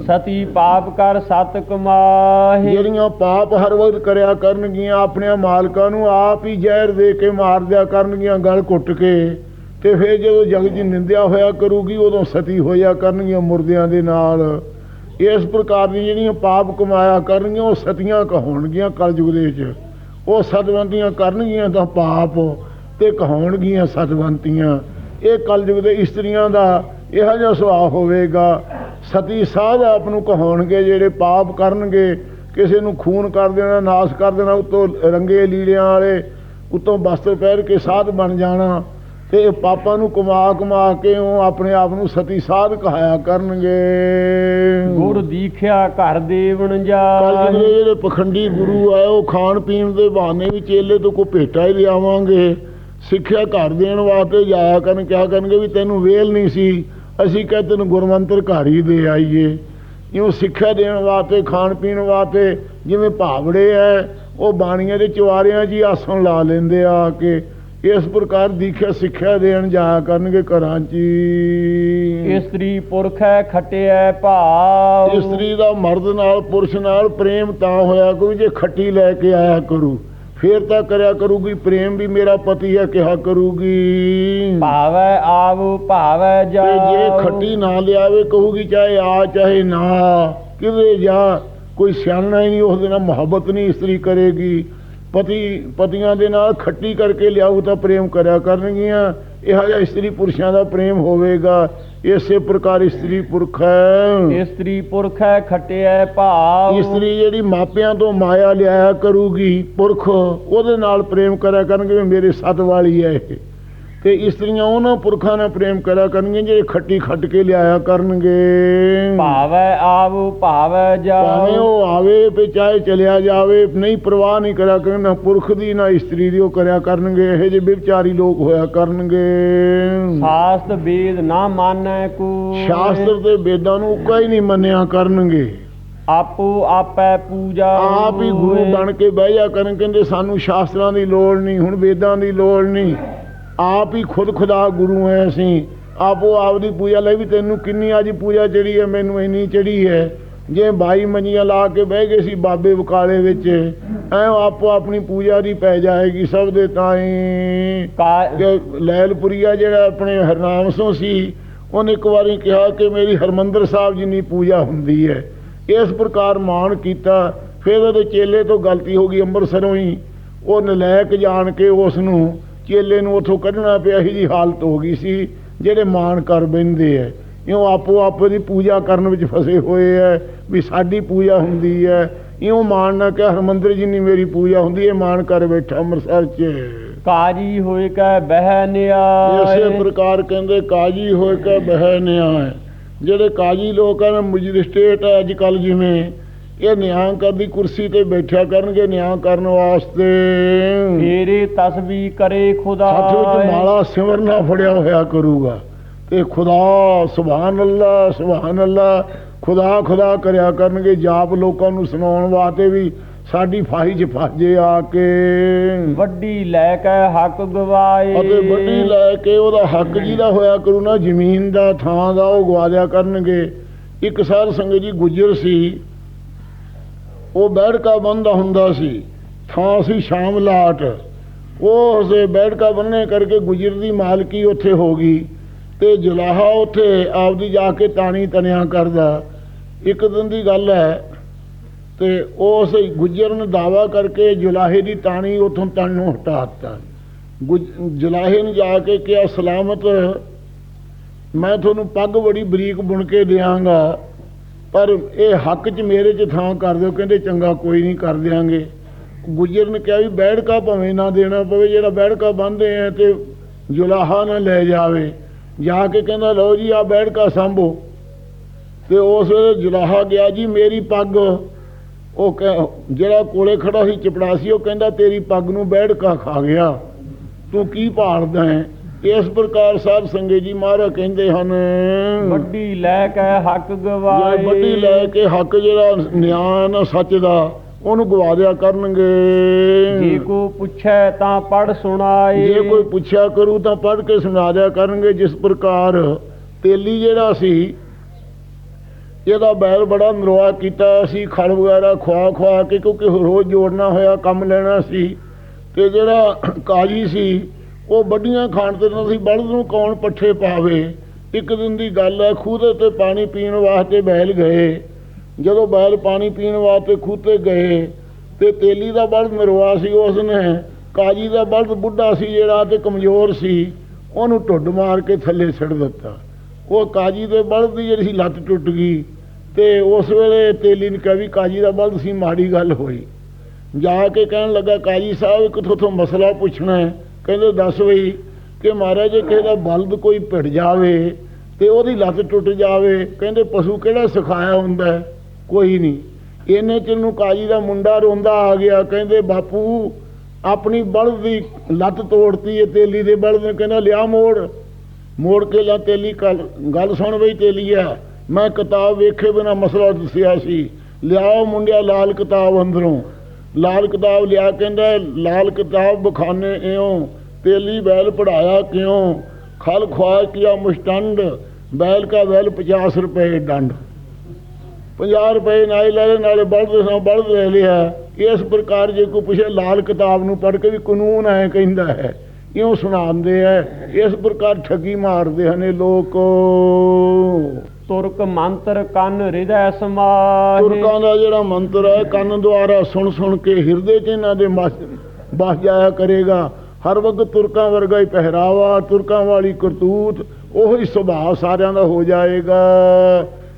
A: ਸਤੀ ਪਾਪ ਕਰ ਸਤ ਕਮਾਹੇ।
B: ਜਿਹੜੀਆਂ ਪਾਪ ਹਰ ਵਕਤ ਕਰਿਆ ਕਰਨਗੀਆਂ ਆਪਣੇ ਮਾਲਕਾਂ ਨੂੰ ਆਪ ਹੀ ਜ਼ਹਿਰ ਦੇ ਕੇ ਮਾਰ ਦਿਆ ਕਰਨਗੀਆਂ ਗਲ ਘੁੱਟ ਕੇ। ਤੇ ਫਿਰ ਜਦੋਂ ਜਗ ਦੀ ਨਿੰਦਿਆ ਹੋਇਆ ਕਰੂਗੀ ਉਦੋਂ ਸਤੀ ਹੋਇਆ ਕਰਨਗੀਆਂ ਮੁਰਦਿਆਂ ਦੇ ਨਾਲ। ਇਸ ਪ੍ਰਕਾਰ ਦੀ ਜਿਹੜੀਆਂ ਪਾਪ ਕਮਾਇਆ ਕਰਨਗੀਆਂ, ਉਹ ਸਤੀਆਂ ਕਹਾਉਣਗੀਆਂ ਕਲਯੁਗ ਦੇ ਵਿੱਚ। ਉਹ ਸਤਵੰਤੀਆਂ ਕਰਨਗੀਆਂ ਤਾਂ ਪਾਪ ਤੇ ਕਹਾਉਣਗੀਆਂ ਸਤਵੰਤੀਆਂ। ਇਹ ਕਲਯੁਗ ਦੇ ਇਸਤਰੀਆਂ ਦਾ ਇਹੋ ਜਿਹਾ ਸੁਭਾਅ ਹੋਵੇਗਾ। ਸਤੀ ਸਾਧ ਆਪ ਨੂੰ ਕਹਾਉਣਗੇ, ਜਿਹੜੇ ਪਾਪ ਕਰਨਗੇ, ਕਿਸੇ ਨੂੰ ਖੂਨ ਕਰ ਦੇਣਾ, ਨਾਸ ਕਰ ਦੇਣਾ, ਉਤੋਂ ਰੰਗੇ ਲੀੜਿਆਂ ਵਾਲੇ, ਉਤੋਂ ਵਸਤਰ ਪਹਿਰ ਕੇ ਸਾਧ ਬਣ ਜਾਣਾ। ਤੇ ਇਹ ਪਾਪਾਂ ਨੂੰ ਕਮਾ ਕਮਾ ਕੇ ਉਹ ਆਪਣੇ ਆਪ ਨੂੰ ਸਤੀ ਸਾਧ ਕਹਾਇਆ ਕਰਨਗੇ?
A: ਗੁਰ ਦੀਖਿਆ ਘਰ ਦੇਵਣ ਜਾ
B: ਜਿਹੜੇ ਪਖੰਡੀ ਗੁਰੂ ਆਏ ਉਹ ਖਾਣ ਪੀਣ ਦੇ ਬਹਾਨੇ ਵੀ ਚੇਲੇ ਤੋਂ ਕੋ ਭੇਟਾ ਹੀ ਲਿਆਵਾਂਗੇ। ਸਿੱਖਿਆ ਘਰ ਦੇਣ ਵਾਸਤੇ ਜਾਇਆ ਕਰਨ ਕਿਹਾ ਕਰਨਗੇ ਵੀ ਤੈਨੂੰ ਵੇਲ ਨਹੀਂ ਸੀ। ਅਸੀਂ ਕਹੇ ਤੈਨੂੰ ਗੁਰਮੰਤਰ ਘਰ ਹੀ ਦੇ ਆਈਏ। ਇਉਂ ਸਿੱਖਿਆ ਦੇਣ ਵਾਸਤੇ ਖਾਣ ਪੀਣ ਵਾਸਤੇ ਜਿਵੇਂ ਭਾਵੜੇ ਐ ਉਹ ਬਾਣੀਆਂ ਦੇ ਚਵਾਰਿਆਂ ਹੀ ਆਸਣ ਲਾ ਲੈਂਦੇ ਆ ਆ ਕੇ। ਇਸ ਪ੍ਰਕਾਰ ਦੀਖਿਆ ਸਿੱਖਿਆ ਦੇਣ ਜਾਇਆ ਕਰਨਗੇ ਘਰਾਂ 'ਚ। ਹੀ।
A: ਇਸਤਰੀ ਪੁਰਖੈ ਖਟਿਐ ਭਾਵ।
B: ਇਸਤਰੀ ਦਾ ਮਰਦ ਨਾਲ ਪੁਰਸ਼ ਨਾਲ ਪ੍ਰੇਮ ਤਾਂ ਹੋਇਆ ਕਰੂ ਜੇ ਖੱਟੀ ਲੈ ਕੇ ਆਇਆ ਕਰੂ। ਫੇਰ ਤਾਂ ਕਰਿਆ ਕਰੂਗੀ ਪ੍ਰੇਮ ਵੀ ਮੇਰਾ ਪਤੀ ਹੈ ਕਿਹਾ ਕਰੂਗੀ।
A: ਭਾਵੈ ਆਵ ਭਾਵੈ ਜਾ
B: ਜੇ ਖੱਟੀ ਨਾ ਲਿਆਵੇ ਕਹੂਗੀ ਚਾਹੇ ਆ ਚਾਹੇ ਨਾ। ਕਿਤੇ ਜਾ ਕੋਈ ਸਿਆਣਾ ਹੀ ਨਹੀਂ ਉਸ ਦੇ ਨਾਲ ਮੁਹੱਬਤ ਨਹੀਂ ਇਸਤਰੀ ਕਰੇਗੀ। ਪਤੀ ਪਤੀਆਂ ਦੇ ਨਾਲ ਖੱਟੀ ਕਰਕੇ ਲਿਆਊ ਤਾਂ ਪ੍ਰੇਮ ਕਰਿਆ ਕਰਨਗੀਆਂ। ਇਹੋ ਜਿਹਾ ਇਸਤਰੀ ਪੁਰਸ਼ਾਂ ਦਾ ਪ੍ਰੇਮ ਹੋਵੇਗਾ। ਇਸੇ ਪ੍ਰਕਾਰ ਇਸਤਰੀ ਪੁਰਖ ਹੈ।
A: ਇਸਤਰੀ ਪੁਰਖੈ ਖਟਿਐ ਭਾਵ।
B: ਇਸਤਰੀ ਜਿਹੜੀ ਮਾਪਿਆਂ ਤੋਂ ਮਾਇਆ ਲਿਆਇਆ ਕਰੂਗੀ ਪੁਰਖ ਉਹਦੇ ਨਾਲ ਪ੍ਰੇਮ ਕਰਿਆ ਕਰਨਗੇ ਮੇਰੇ ਸੱਤ ਵਾਲੀ ਹੈ ਇਹ। ਤੇ ਇਸਤਰੀਆਂ ਉਹਨਾਂ ਪੁਰਖਾਂ ਨਾਲ ਪ੍ਰੇਮ ਕਰਿਆ ਕਰਨਗੇ ਜਿਹੜੇ ਖੱਟੀ ਖੱਟ ਕੇ ਲਿਆਇਆ ਕਰਨਗੇ।
A: ਭਾਵੈ ਆਵ ਭਾਵੈ ਜਾ
B: ਭਾਵੇਂ ਉਹ ਆਵੇ ਤੇ ਚਾਹੇ ਚਲਿਆ ਜਾਵੇ ਨਹੀਂ ਪ੍ਰਵਾਹ ਨਹੀਂ ਕਰਿਆ ਕਰਨਗੇ ਨਾ ਪੁਰਖ ਦੀ ਨਾ ਇਸਤਰੀ ਦੀ ਉਹ ਕਰਿਆ ਕਰਨਗੇ ਇਹ ਜਿਹੇ ਵਿਚਾਰੀ ਲੋਕ ਹੋਇਆ ਕਰਨਗੇ।
A: ਸਾਸਤ ਵੇਦ ਨਾ ਮਾਨੈ ਕੋ।
B: ਸ਼ਾਸਤਰ ਤੇ ਵੇਦਾਂ ਨੂੰ ਹੀ ਨਹੀਂ ਮੰਨਿਆ ਕਰਨਗੇ।
A: ਆਪੋ ਆਪੈ ਪੂਜਾ
B: ਆਪ ਹੀ ਗੁਰੂ। ਬਣ ਕੇ ਬਹਿ ਜਾ ਕਰਨ ਕਹਿੰਦੇ ਸਾਨੂੰ ਸ਼ਾਸਤਰਾਂ ਦੀ ਲੋੜ ਨਹੀਂ ਹੁਣ ਵੇਦਾਂ ਦੀ ਲੋੜ ਨਹੀਂ। ਆਪ ਹੀ ਖੁਦ ਖੁਦਾ ਗੁਰੂ ਐ ਅਸੀਂ। ਆਪੋ ਆਪ ਦੀ ਪੂਜਾ ਲਈ ਵੀ ਤੈਨੂੰ ਕਿੰਨੀ ਅੱਜ ਪੂਜਾ ਚੜੀ ਹੈ ਮੈਨੂੰ ਇੰਨੀ ਚੜੀ ਹੈ ਜੇ ਬਾਈ ਮੰਜੀਆਂ ਲਾ ਕੇ ਬਹਿ ਗਏ ਸੀ ਬਾਬੇ ਬਕਾਲੇ ਵਿੱਚ ਐ ਆਪੋ ਆਪਣੀ ਪੂਜਾ ਦੀ ਪੈ ਜਾਏਗੀ ਸਭ ਦੇ ਤਾਈਂ। ਲੈਲਪੁਰੀਆ ਜਿਹੜਾ ਆਪਣੇ ਹਰਨਾਮ ਸਿੰਘ ਸੀ ਉਹਨੇ ਇੱਕ ਵਾਰੀ ਕਿਹਾ ਕਿ ਮੇਰੀ ਹਰਮੰਦਰ ਸਾਹਿਬ ਜਿੰਨੀ ਪੂਜਾ ਹੁੰਦੀ ਹੈ ਇਸ ਪ੍ਰਕਾਰ ਮਾਣ ਕੀਤਾ ਫਿਰ ਉਹਦੇ ਚੇਲੇ ਤੋਂ ਗਲਤੀ ਹੋ ਗਈ ਅੰਮ੍ਰਿਤਸਰੋਂ ਹੀ। ਉਹ ਨਲਾਇਕ ਜਾਣ ਕੇ ਉਸ ਨੂੰ ਚੇਲੇ ਨੂੰ ਉੱਥੋਂ ਕੱਢਣਾ ਪਿਆ ਇਹੀ ਜੀ ਹਾਲਤ ਹੋ ਗਈ ਸੀ ਜਿਹੜੇ ਮਾਣ ਕਰ ਬੈਂਦੇ ਐ। ਇਉਂ ਆਪੋ ਆਪੋ ਦੀ ਪੂਜਾ ਕਰਨ ਵਿੱਚ ਫਸੇ ਹੋਏ ਐ ਵੀ ਸਾਡੀ ਪੂਜਾ ਹੁੰਦੀ ਐ। ਇਉਂ ਮਾਣ ਨਾ ਕਿ ਹਰਮੰਦਰ ਜਿੰਨੀ ਮੇਰੀ ਪੂਜਾ ਹੁੰਦੀ ਹੈ ਮਾਣ ਕਰ ਬੈਠਾ ਅੰਮ੍ਰਿਤਸਰ 'ਚ।
A: ਕਾਜੀ ਹੋਏ ਕੈ ਬਹਿ
B: ਇਸੇ
A: ਨਿਆਏ
B: ਪ੍ਰਕਾਰ ਕਹਿੰਦੇ ਕਾਜੀ ਹੋਏ ਕੇ ਬਹਿ ਨਿਆਂ ਹੈ ਜਿਹੜੇ ਕਾਜੀ ਲੋਕ ਹਨ ਮੈਜਿਸਟ੍ਰੇਟ ਅੱਜ ਕੱਲ ਜਿਵੇਂ ਇਹ ਨਿਆਂ ਕਰਦੀ ਕੁਰਸੀ ਤੇ ਬੈਠਿਆ ਕਰਨਗੇ ਨਿਆਂ ਕਰਨ ਵਾਸਤੇ।
A: ਫੇਰੇ ਤਸਬੀ ਕਰੇ ਖੁਦਾ
B: ਵਿੱਚ ਮਾਲਾ ਸਿਮਰਨਾ ਫੜਿਆ ਹੋਇਆ ਕਰੂਗਾ ਤੇ ਖੁਦਾ ਸੁਭਾਨ ਅੱਲਾ ਸੁਭਾਨ ਅੱਲਾ ਖੁਦਾ ਖੁਦਾ ਕਰਿਆ ਕਰਨਗੇ। ਜਾਪ ਲੋਕਾਂ ਨੂੰ ਸੁਣਾਉਣ ਵਾਸਤੇ ਵੀ ਸਾਡੀ ਫਾਹੀ 'ਚ ਫਾਜੇ ਆ ਕੇ।
A: ਵੱਡੀ ਲੈ ਕੇ ਹੱਕ ਗਵਾਏ।
B: ਅਤੇ ਵੱਡੀ ਲੈ ਕੇ ਉਹਦਾ ਹੱਕ ਜਿਹਦਾ ਹੋਇਆ ਕਰੂ ਨਾ ਜ਼ਮੀਨ ਦਾ ਥਾਂ ਦਾ ਉਹ ਗਵਾ ਦਿਆ ਕਰਨਗੇ। ਇੱਕ ਸਾਧ ਸੰਗਤ ਜੀ ਗੁੱਜਰ ਸੀ ਉਹ ਬੈਠਕਾ ਬੰਦਾ ਹੁੰਦਾ ਸੀ, ਥਾਂ ਸੀ ਸ਼ਾਮ ਲਾਟ। ਉਹ ਉਸੇ ਬੈਠਕਾ ਬੰਨੇ ਕਰਕੇ ਗੁੱਜਰ ਦੀ ਮਾਲਕੀ ਉੱਥੇ ਹੋ ਗਈ ਤੇ ਜਲਾਹਾ ਉੱਥੇ ਆਪਦੀ ਜਾ ਕੇ ਤਾਣੀ ਤਨਿਆ ਕਰਦਾ। ਇੱਕ ਦਿਨ ਦੀ ਗੱਲ ਹੈ ਤੇ ਉਸ ਗੁੱਜਰ ਨੇ ਦਾਵਾ ਕਰਕੇ ਜੁਲਾਹੇ ਦੀ ਤਾਣੀ ਉਥੋਂ ਤਣ ਨੂੰ ਹਟਾ ਦਿੱਤਾ। ਗੁੱਜ- ਜੁਲਾਹੇ ਨੇ ਜਾ ਕੇ ਕਿਹਾ, ਸਲਾਮਤ, ਮੈਂ ਤੁਹਾਨੂੰ ਪੱਗ ਬੜੀ ਬਰੀਕ ਬੁਣ ਕੇ ਦਿਆਂਗਾ। ਪਰ ਇਹ ਹੱਕ 'ਚ ਮੇਰੇ 'ਚ ਥਾਂ ਕਰ ਦਿਓ, ਕਹਿੰਦੇ ਚੰਗਾ ਕੋਈ ਨਹੀਂ ਕਰ ਦਿਆਂਗੇ। ਗੁੱਜਰ ਨੇ ਕਿਹਾ ਵੀ ਬੈਠਕਾ ਭਾਵੇਂ ਨਾ ਦੇਣਾ ਪਵੇ, ਜਿਹੜਾ ਬੈਠਕਾ ਬੰਨਦੇ ਆ ਤੇ ਜੁਲਾਹਾ ਨਾ ਲੈ ਜਾਵੇ। ਜਾ ਕੇ ਕਹਿੰਦਾ, ਲਓ ਜੀ ਆ ਬੈਠਕਾ ਸੰਭੋ। ਤੇ ਉਸ ਵੇਲੇ ਜੁਲਾਹਾ ਗਿਆ, ਜੀ, ਮੇਰੀ ਪੱਗ। ਉਹ ਕਹਿ- ਜਿਹੜਾ ਕੋਲੇ ਖੜਾ ਸੀ, ਚਪੜਾਸੀ, ਉਹ ਕਹਿੰਦਾ, ਤੇਰੀ ਪੱਗ ਨੂੰ ਬੈਠਕਾ ਖਾ ਗਿਆ। ਤੂੰ ਕੀ ਭਾਲਦਾ ਹੈ? ਇਸ ਪ੍ਰਕਾਰ ਸਾਧ ਸੰਗਤ ਜੀ ਮਹਾਰਾਜ ਕਹਿੰਦੇ ਹਨ
A: ਵੱਡੀ ਲੈ ਕੇ ਹੱਕ
B: ਜੇ
A: ਗਵਾਏ
B: ਵੱਡੀ ਲੈ ਕੇ ਹੱਕ ਜਿਹੜਾ ਨਿਆਂ ਸੱਚ ਦਾ ਉਹਨੂੰ ਗਵਾ ਦਿਆ
A: ਜੇ
B: ਕਰਨਗੇ
A: ਕੋ ਪੁੱਛੈ ਤਾਂ ਪੜ ਸੁਣਾਏ।
B: ਜੇ ਕੋਈ ਪੁੱਛਿਆ ਕਰੂ ਤਾਂ ਪੜ੍ਹ ਕੇ ਸੁਣਾ ਦਿਆ ਕਰਨਗੇ ਜਿਸ ਪ੍ਰਕਾਰ ਤੇਲੀ ਜਿਹੜਾ ਸੀ ਇਹਦਾ ਬੈਲ ਬੜਾ ਨਰਵਾ ਕੀਤਾ ਸੀ ਖੜ ਵਗੈਰਾ ਖਵਾ ਖਵਾ ਕੇ ਕਿਉਂਕਿ ਰੋਜ਼ ਜੋੜਨਾ ਹੋਇਆ ਕੰਮ ਲੈਣਾ ਸੀ। ਤੇ ਜਿਹੜਾ ਕਾਜੀ ਸੀ ਉਹ ਵੱਡੀਆਂ ਖਾਣ ਤੇ ਨਾ ਸੀ ਬਲਦ ਨੂੰ ਕੌਣ ਪੱਠੇ ਪਾਵੇ? ਇੱਕ ਦਿਨ ਦੀ ਗੱਲ ਹੈ ਖੂਹ 'ਤੇ ਪਾਣੀ ਪੀਣ ਵਾਸਤੇ ਬੈਲ ਗਏ। ਜਦੋਂ ਬੈਲ ਪਾਣੀ ਪੀਣ ਵਾਸਤੇ ਖੂਹ ਤੇ ਗਏ, ਤੇ ਤੇਲੀ ਦਾ ਬਲਦ ਨਰਵਾ ਸੀ ਉਸ ਨੇ ਕਾਜੀ ਦਾ ਬਲਦ ਬੁੱਢਾ ਸੀ ਜਿਹੜਾ ਤੇ ਕਮਜ਼ੋਰ ਸੀ, ਉਹਨੂੰ ਢੁੱਡ ਮਾਰ ਕੇ ਥੱਲੇ ਛੱਡ ਦਿੱਤਾ। ਉਹ ਕਾਜੀ ਦੇ ਬਲਦ ਦੀ ਜਿਹੜੀ ਸੀ ਲੱਤ ਟੁੱਟ ਗਈ, ਤੇ ਉਸ ਵੇਲੇ ਤੇਲੀ ਨੇ ਕਿਹਾ ਵੀ ਕਾਜੀ ਦਾ ਬਲਦ ਸੀ, ਮਾੜੀ ਗੱਲ ਹੋਈ। ਜਾ ਕੇ ਕਹਿਣ ਲੱਗਾ, ਕਾਜੀ ਸਾਹਿਬ, ਇੱਕ ਤੋਂ ਮਸਲਾ ਪੁੱਛਣਾ ਹੈ। ਕਹਿੰਦੇ ਦੱਸ ਬਈ ਕਿ ਮਹਾਰਾਜ ਜੇ ਕਿਸੇ ਦਾ ਬਲਦ ਕੋਈ ਭਿੜ ਜਾਵੇ ਤੇ ਉਹਦੀ ਲੱਤ ਟੁੱਟ ਜਾਵੇ। ਕਹਿੰਦੇ ਪਸ਼ੂ ਕਿਹੜਾ ਸਿਖਾਇਆ ਹੁੰਦਾ ਹੈ? ਕੋਈ ਨਹੀਂ। ਇਹਨੇ ਚ ਨੂੰ ਕਾਜੀ ਦਾ ਮੁੰਡਾ ਰੋਂਦਾ ਆ ਗਿਆ। ਕਹਿੰਦੇ ਬਾਪੂ, ਆਪਣੀ ਬਲਦ ਦੀ ਲੱਤ ਤੋੜਤੀ ਏ, ਤੇਲੀ ਦੇ ਬਲਦ ਨੇ। ਕਹਿੰਦਾ ਲਿਆ ਮੋੜ। ਮੋੜ ਕੇ ਲਾ ਤੇਲੀ ਕੱਲ ਗੱਲ ਸੁਣ ਬਈ ਤੇਲੀਆ ਮੈਂ ਕਿਤਾਬ ਵੇਖੇ ਬਿਨਾ ਮਸਲਾ ਦੱਸਿਆ ਸੀ। ਲਿਆਓ ਮੁੰਡਿਆ, ਲਾਲ ਕਿਤਾਬ ਅੰਦਰੋਂ। ਲਾਲ ਕਿਤਾਬ ਲਿਆ ਕਹਿੰਦਾ, ਲਾਲ ਕਿਤਾਬ ਬਖਾਨੇ ਇਉ, ਤੇਲੀ ਬੈਲ ਪੜਾਇਆ ਕਿਉ? ਖਲ ਖਵਾ ਕੀਆ ਮੁਸ਼ਟੰਡ, ਬੈਲ ਕਾ ਬੈਲ 50 ਰੁਪਏ ਡੰਡ। 50 ਰੁਪਏ ਨਾਲ ਲੈ ਲੈ ਬੜਦੇ ਸੋ ਬੜਦ ਲੈ ਲਿਆ। ਇਸ ਪ੍ਰਕਾਰ ਜੇ ਕੋ ਪੁੱਛੇ, ਲਾਲ ਕਿਤਾਬ ਨੂੰ ਪੜ੍ਹ ਕੇ ਵੀ ਕਾਨੂੰਨ ਐ ਕਹਿੰਦਾ ਹੈ, ਇਉਂ ਸੁਣਾਉਂਦੇ ਐ। ਇਸ ਪ੍ਰਕਾਰ ਠੱਗੀ ਮਾਰਦੇ ਹਨ ਇਹ ਲੋਕ।
A: ਤੁਰਕ ਮੰਤਰ ਕੰਨ ਹਿਰਦੈ ਸਮਾਹੇ
B: ਤੁਰਕਾਂ ਦਾ ਜਿਹੜਾ ਮੰਤਰ ਹੈ, ਕੰਨ ਦੁਆਰਾ ਸੁਣ ਸੁਣ ਕੇ ਹਿਰਦੇ 'ਚ ਇਹਨਾਂ ਦੇ ਬਸ ਜਾਇਆ ਕਰੇਗਾ। ਹਰ ਵਕਤ ਤੁਰਕਾਂ ਵਰਗਾ ਹੀ ਪਹਿਰਾਵਾ, ਤੁਰਕਾਂ ਵਾਲੀ ਕਰਤੂਤ, ਉਹੀ ਸੁਭਾਅ ਸਾਰਿਆਂ ਦਾ ਹੋ ਜਾਏਗਾ।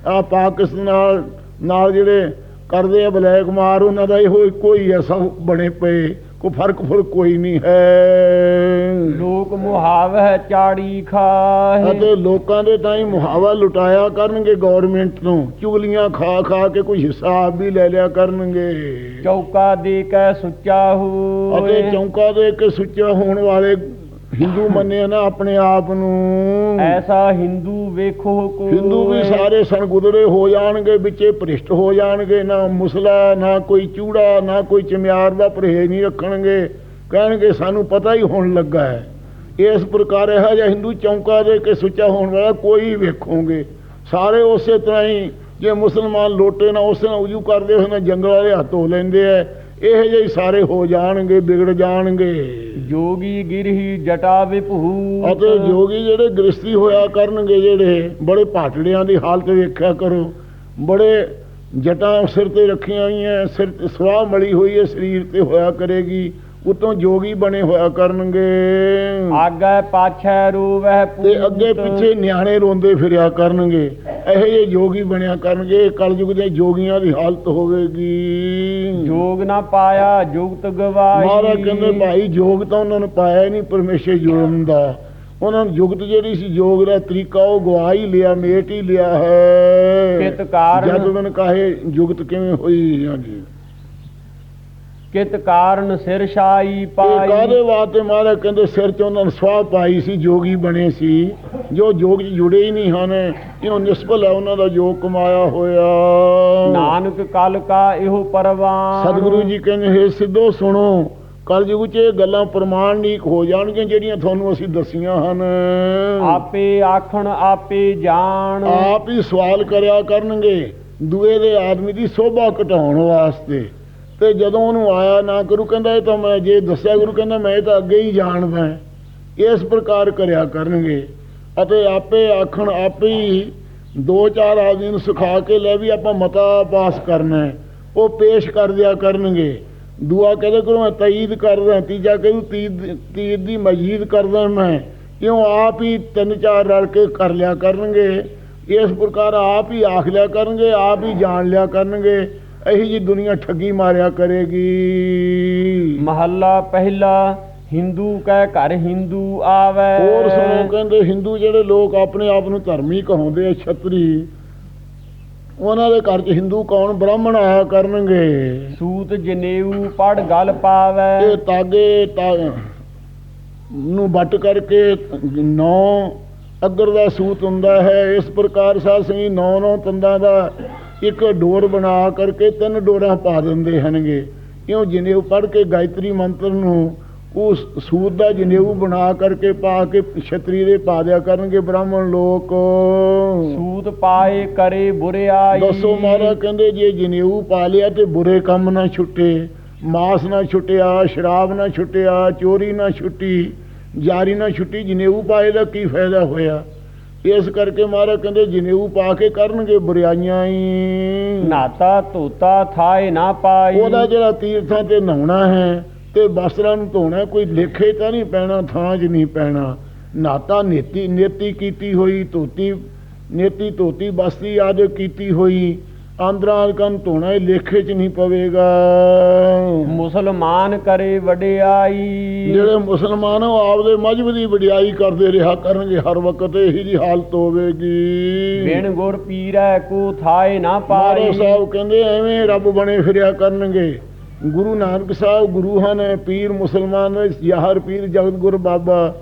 B: ਆ ਪਾਕਿਸਤਾਨ ਨਾਲ ਨਾਲ ਜਿਹੜੇ ਕਰਦੇ ਆ ਬਲੈਕ ਮਾਰ, ਉਹਨਾਂ ਦਾ ਇਹੋ ਇੱਕੋ ਹੀ ਹੈ, ਸਭ ਬਣੇ ਪਏ। ਕੋਈ ਫ਼ਰਕ ਫ਼ਰਕ ਕੋਈ ਨਹੀਂ ਹੈ।
A: ਲੋਕ ਮੁਹਾਵਹਿ ਚਾੜੀ ਖਾਹੇ।
B: ਅਤੇ ਲੋਕਾਂ ਦੇ ਤਾਂ ਹੀ ਮੁਹਾਵਾ ਲੁਟਾਇਆ ਕਰਨਗੇ ਗਵਰਨਮੈਂਟ ਤੋਂ। ਚੁਗਲੀਆਂ ਖਾ ਖਾ ਕੇ ਕੋਈ ਹਿਸਾਬ ਵੀ ਲੈ ਲਿਆ ਕਰਨਗੇ।
A: ਚੌਕਾ ਦੇ ਕੈ ਸੁੱਚਾ
B: ਅਤੇ
A: ਹੋਏ
B: ਚੌਂਕਾ ਦੇ ਕੇ ਸੁੱਚਾ ਹੋਣ ਵਾਲੇ ਹਿੰਦੂ ਮੰਨੇ ਨਾ ਆਪਣੇ ਆਪ ਨੂੰ।
A: ਐਸਾ ਹਿੰਦੂ ਵੇਖੋ ਕੋ
B: ਹਿੰਦੂ ਵੀ ਸਾਰੇ ਸਣਗੁਦੜੇ ਹੋ ਜਾਣਗੇ ਵਿੱਚੇ ਭ੍ਰਿਸ਼ਟ ਹੋ ਜਾਣਗੇ ਨਾ ਮੁਸਲਾ ਨਾ ਕੋਈ ਚੂੜਾ ਨਾ ਕੋਈ ਚਮਿਆਰ ਦਾ ਪਰਹੇਜ਼ ਨਹੀਂ ਰੱਖਣਗੇ। ਕਹਿਣਗੇ ਸਾਨੂੰ ਪਤਾ ਹੀ ਹੋਣ ਲੱਗਾ ਹੈ। ਇਸ ਪ੍ਰਕਾਰ ਇਹੋ ਜਿਹਾ ਹਿੰਦੂ ਚੌਂਕਾ ਦੇ ਕੇ ਸੁੱਚਾ ਹੋਣ ਵਾਲਾ ਕੋਈ ਵੇਖੋਗੇ। ਸਾਰੇ ਉਸੇ ਤਰ੍ਹਾਂ ਹੀ ਜੇ ਮੁਸਲਮਾਨ ਲੋਟੇ ਨਾ ਉਸੇ ਨਾਲ ਉਜੂ ਕਰਦੇ ਹੋਏ ਨਾ ਜੰਗਲ ਵਾਲੇ ਹੱਥ ਹੋ ਲੈਂਦੇ ਐ ਇਹੋ ਜਿਹੇ ਸਾਰੇ ਹੋ ਜਾਣਗੇ ਵਿਗੜ ਜਾਣਗੇ।
A: ਜੋਗੀ ਗਿਰਹੀ ਜਟਾ ਵਿਭੂਤ
B: ਅਤੇ ਜੋਗੀ ਜਿਹੜੇ ਗ੍ਰਸਤੀ ਹੋਇਆ ਕਰਨਗੇ ਜਿਹੜੇ ਬੜੇ ਭਾਟੜਿਆਂ ਦੀ ਹਾਲਤ ਵੇਖਿਆ ਕਰੋ। ਬੜੇ ਜਟਾਂ ਸਿਰ ਤੇ ਰੱਖੀਆਂ ਹੋਈਆਂ ਸਿਰ ਤੇ ਸਵਾਹ ਮਲੀ ਹੋਈ ਹੈ ਸਰੀਰ ਤੇ ਹੋਇਆ ਕਰੇਗੀ। ਉਤੋਂ ਜੋਗੀ ਬਣੇ ਹੋਇਆ ਕਰਨਗੇ।
A: ਆਗੇ ਪਾਛੈ ਰੂਵਹਿ
B: ਤੇ ਅੱਗੇ ਪਿੱਛੇ ਨਿਆਣੇ ਰੋਂਦੇ ਫਿਰਿਆ ਕਰਨਗੇ। ਇਹੋ ਜਿਹੇ ਜੋਗੀ ਬਣਿਆ ਕਰਨਗੇ ਕਲਯੁਗ ਦੇ ਜੋਗੀਆਂ ਦੀ ਹਾਲਤ ਹੋਵੇਗੀ।
A: ਜੋਗ ਨਾ ਪਾਇਆ ਜੁਗਤ ਗਵਾਈ
B: ਮਹਾਰਾਜ ਕਹਿੰਦੇ ਭਾਈ ਜੋਗ ਤਾਂ ਉਹਨਾਂ ਨੂੰ ਪਾਇਆ ਨਹੀਂ ਪਰਮੇਸ਼ਰ ਜੋਗ ਦਾ ਉਹਨਾਂ ਨੂੰ ਜੁਗਤ ਜਿਹੜੀ ਸੀ ਜੋਗ ਦਾ ਤਰੀਕਾ ਉਹ ਗਵਾ ਹੀ ਲਿਆ ਮੇਟ ਹੀ ਲਿਆ ਹੈ।
A: ਕਿਤ ਕਾਰਨ-
B: ਜਦ ਉਹਨਾਂ ਨੇ ਕਹੇ ਜੁਗਤ ਕਿਵੇਂ ਹੋਈ ਹਾਂਜੀ।
A: ਕਿਤ ਕਾਰਨ ਸਿਰ ਛਾਈ ਪਾਈ?
B: ਕਾਦੇ ਵਾਸਤੇ ਮਹਾਰਾਜ ਕਹਿੰਦੇ ਸਿਰ 'ਚ ਉਹਨਾਂ ਨੇ ਸਵਾਹ ਪਾਈ ਸੀ ਜੋਗੀ ਬਣੇ ਸੀ। ਜੋ ਜੋਗ ਜੁੜੇ ਹੀ ਨਹੀਂ ਹਨ ਇਹੋ ਨਿਸਬਲ ਹੈ ਉਹਨਾਂ ਦਾ ਜੋਗ ਕਮਾਇਆ ਹੋਇਆ।
A: ਨਾਨਕ ਕਲ ਕਾ ਇਹੋ ਪਰਵਾਨ।
B: ਸਤਿਗੁਰੂ ਜੀ ਕਹਿੰਦੇ ਹੈ ਸਿੱਧੋ ਸੁਣੋ ਕਲਯੁਗ 'ਚ ਇਹ ਗੱਲਾਂ ਪ੍ਰਮਾਣਿਕ ਹੋ ਜਾਣਗੀਆਂ ਜਿਹੜੀਆਂ ਤੁਹਾਨੂੰ ਅਸੀਂ ਦਸੀਆਂ ਹਨ।
A: ਆਪੇ ਆਖਣ ਆਪੇ ਜਾਣ।
B: ਆਪ ਹੀ ਸਵਾਲ ਕਰਿਆ ਕਰਨਗੇ ਦੂਏ ਦੇ ਆਦਮੀ ਦੀ ਸੋਭਾ ਘਟਾਉਣ ਵਾਸਤੇ। ਤੇ ਜਦੋਂ ਉਹਨੂੰ ਆਇਆ ਨਾ ਕਰੂ ਕਹਿੰਦਾ, ਇਹ ਤਾਂ ਮੈਂ ਜੇ ਦੱਸਿਆ ਗੁਰੂ ਕਹਿੰਦਾ, ਮੈਂ ਇਹ ਤਾਂ ਅੱਗੇ ਹੀ ਜਾਣਦਾ ਇਸ ਪ੍ਰਕਾਰ ਕਰਿਆ ਕਰਨਗੇ। ਅਤੇ ਆਪੇ ਆਖਣ, ਆਪੇ ਹੀ ਦੋ ਚਾਰ ਆਦਮੀ ਨੂੰ ਸਿਖਾ ਕੇ ਲੈ ਵੀ ਆਪਾਂ ਮਤਾ ਪਾਸ ਕਰਨਾ ਉਹ ਪੇਸ਼ ਕਰ ਦਿਆ ਕਰਨਗੇ। ਦੂਆ ਕਹਿੰਦੇ ਕਰੋ ਮੈਂ ਤਈਦ ਕਰਦਾ ਤੀਜਾ ਕਹਿੰਦਾ, ਤੀਦ ਤੀਦ ਦੀ ਮਜੀਦ ਕਰਦਾ ਮੈਂ। ਕਿਉਂ? ਆਪ ਹੀ ਤਿੰਨ ਚਾਰ ਰਲ ਕੇ ਕਰ ਲਿਆ ਕਰਨਗੇ। ਇਸ ਪ੍ਰਕਾਰ ਆਪ ਹੀ ਆਖ ਲਿਆ ਕਰਨਗੇ, ਆਪ ਹੀ ਜਾਣ ਲਿਆ ਕਰਨਗੇ। ਇਹੀ ਜੀ ਦੁਨੀਆ ਠੱਗੀ ਮਾਰਿਆ ਕਰੇਗੀ।
A: ਮਹੱਲਾ ਪਹਿਲਾ ਹਿੰਦੂ ਕੈ ਘਰ ਹਿੰਦੂ ਆਵੈ।
B: ਹੋਰ ਸੁਣੋ ਕਹਿੰਦੇ ਹਿੰਦੂ ਜਿਹੜੇ ਲੋਕ ਆਪਣੇ ਆਪ ਨੂੰ ਧਰਮੀ ਕਹਾਉਂਦੇ ਆ ਛਤਰੀ। ਉਹਨਾਂ ਦੇ ਘਰ 'ਚ ਹਿੰਦੂ ਕੌਣ? ਬ੍ਰਾਹਮਣ ਆਇਆ ਕਰਨਗੇ।
A: ਸੂਤ ਜਨੇਊ ਪੜ ਗਲ ਪਾਵੈ।
B: ਇਹ ਤਾਗੇ ਨੂੰ ਵੱਟ ਕਰਕੇ ਨੌ ਅਗਰ ਦਾ ਸੂਤ ਹੁੰਦਾ ਹੈ ਇਸ ਪ੍ਰਕਾਰ ਸਾਧ ਸੰਗੀ ਨੌ ਨੌ ਤੰਦਾਂ ਦਾ ਇੱਕ ਡੋਰ ਬਣਾ ਕਰਕੇ ਤਿੰਨ ਡੋਰਾਂ ਪਾ ਦਿੰਦੇ ਹਨਗੇ ਕਿਉਂ ਜਨੇਊ ਪੜ ਕੇ ਗਾਇਤਰੀ ਮੰਤਰ ਨੂੰ ਉਸ ਸੂਤ ਦਾ ਜਨੇਊ ਬਣਾ ਕਰਕੇ ਪਾ ਕੇ ਛਤਰੀ ਦੇ ਪਾ ਦਿਆ ਕਰਨਗੇ ਬ੍ਰਾਹਮਣ ਲੋਕ।
A: ਸੂਤ ਪਾਏ ਕਰੇ ਬੁਰਿਆਈ।
B: ਦੱਸੋ ਮਹਾਰਾਜ ਕਹਿੰਦੇ ਜੇ ਜਨੇਊ ਪਾ ਲਿਆ ਤੇ ਬੁਰੇ ਕੰਮ ਨਾ ਛੁੱਟੇ ਮਾਸ ਨਾ ਛੁੱਟਿਆ ਸ਼ਰਾਬ ਨਾ ਛੁੱਟਿਆ ਚੋਰੀ ਨਾ ਛੁੱਟੀ ਜਾਰੀ ਨਾ ਛੁੱਟੀ ਜਨੇਊ ਪਾਏ ਦਾ ਕੀ ਫਾਇਦਾ ਹੋਇਆ? ਇਸ ਕਰਕੇ ਮਹਾਰਾਜ ਕਹਿੰਦੇ ਜਨੇਊ ਪਾ ਕੇ ਕਰਨਗੇ ਬੁਰਾਈਆਂ ਹੀ।
A: ਨਾਤਾ ਧੋਤਾ ਥਾਏ ਨਾ ਪਾਈ।
B: ਉਹਦਾ ਜਿਹੜਾ ਤੀਰਥਾਂ ਤੇ ਨਹਾਉਣਾ ਹੈ ਤੇ ਬਸਰਾਂ ਨੂੰ ਧੋਣਾ ਕੋਈ ਲੇਖੇ ਤਾਂ ਨਹੀਂ ਪੈਣਾ ਥਾਂ 'ਚ ਨਹੀਂ ਪੈਣਾ। ਨਾਤਾ ਨੇਤੀ ਨੇਤੀ ਕੀਤੀ ਹੋਈ ਧੋਤੀ ਨੇਤੀ ਧੋਤੀ ਬਸਤੀ ਆਦਿ ਕੀਤੀ ਹੋਈ। ਆਂਦਰਾਂ ਕੰਨ ਧੋਣਾ ਇਹ ਲੇਖੇ 'ਚ ਨਹੀਂ ਪਵੇਗਾ।
A: ਮੁਸਲਮਾਨ ਕਰੇ ਵਡਿਆਈ।
B: ਜਿਹੜੇ ਮੁਸਲਮਾਨ ਉਹ ਆਪਦੇ ਮਜਬ ਦੀ ਵਡਿਆਈ ਕਰਦੇ ਰਿਹਾ ਕਰਨਗੇ ਹਰ ਵਕਤ ਇਹੀ ਜੀ ਹਾਲਤ ਹੋਵੇਗੀ।
A: ਬਿਨ ਗੁਰ ਪੀਰੈ ਕੋ ਥਾਏ ਨਾ ਪਾਈ
B: ਸਾਹਿਬ ਕਹਿੰਦੇ ਐਵੇਂ ਰੱਬ ਬਣੇ ਫਿਰਿਆ ਕਰਨਗੇ। ਗੁਰੂ ਨਾਨਕ ਸਾਹਿਬ ਗੁਰੂ ਹਨ ਪੀਰ ਮੁਸਲਮਾਨ ਯਾਹਰ ਪੀਰ ਜਗਤ ਗੁਰ ਬਾਬਾ।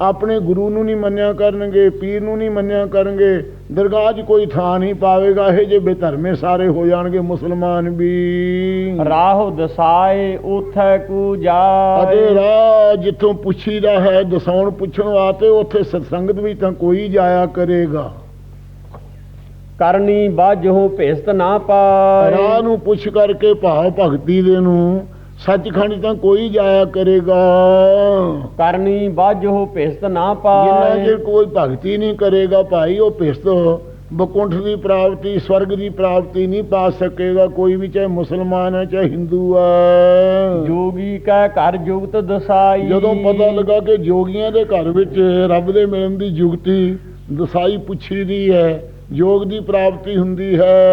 B: ਆਪਣੇ ਗੁਰੂ ਨੂੰ ਨਹੀਂ ਮੰਨਿਆ ਕਰਨਗੇ ਪੀਰ ਨੂੰ ਨਹੀਂ ਮੰਨਿਆ ਕਰਨਗੇ। ਦਰਗਾਹ 'ਚ ਕੋਈ ਥਾਂ ਨਹੀਂ ਪਾਵੇਗਾ ਇਹ ਜੇ ਬੇਧਰਮੇ ਸਾਰੇ ਹੋ ਜਾਣਗੇ ਮੁਸਲਮਾਨ ਵੀ।
A: ਰਾਹੁ ਦਸਾਏ ਉਥੈ ਕੂ ਜਾਏ।
B: ਰਾਹ ਜਿੱਥੋਂ ਪੁੱਛੀਦਾ ਹੈ ਦਸਾਉਣ ਪੁੱਛਣ ਵਾਸਤੇ ਉੱਥੇ ਸਤਸੰਗਤ ਵੀ ਤਾਂ ਕੋਈ ਜਾਇਆ ਕਰੇਗਾ।
A: ਕਰਨੀ ਬਾਝੋ ਭੇਸਤ ਨਾ ਪਾਏ।
B: ਰਾਹ ਨੂੰ ਪੁੱਛ ਕਰਕੇ ਭਾਵ ਭਗਤੀ ਦੇ ਨੂੰ ਸੱਚਖੰਡ ਤਾਂ ਕੋਈ ਜਾਇਆ ਕਰੇਗਾ।
A: ਕਰਨੀ ਬਾਝੋ ਭੇਸਤ ਨਾ
B: ਜਿੰਨਾ
A: ਪਾਏ
B: ਚਿਰ ਕੋਈ ਭਗਤੀ ਨਹੀਂ ਕਰੇਗਾ ਭਾਈ ਉਹ ਪਿਸਤ ਬਕੁੰਠ ਦੀ ਪ੍ਰਾਪਤੀ ਸਵਰਗ ਦੀ ਪ੍ਰਾਪਤੀ ਨਹੀਂ ਪਾ ਸਕੇਗਾ। ਕੋਈ ਵੀ ਚਾਹੇ ਮੁਸਲਮਾਨ ਹੈ ਚਾਹੇ ਹਿੰਦੂ ਹੈ।
A: ਜੋਗੀ ਕੈ ਘਰ ਜੁਗਤ ਦਸਾਈ।
B: ਜਦੋਂ ਪਤਾ ਲੱਗਾ ਕਿ ਜੋਗੀਆਂ ਦੇ ਘਰ ਵਿੱਚ ਰੱਬ ਦੇ ਮਿਲਣ ਦੀ ਜੁਗਤੀ ਦਸਾਈ ਪੁੱਛੀ ਦੀ ਹੈ ਜੋਗ ਦੀ ਪ੍ਰਾਪਤੀ ਹੁੰਦੀ ਹੈ।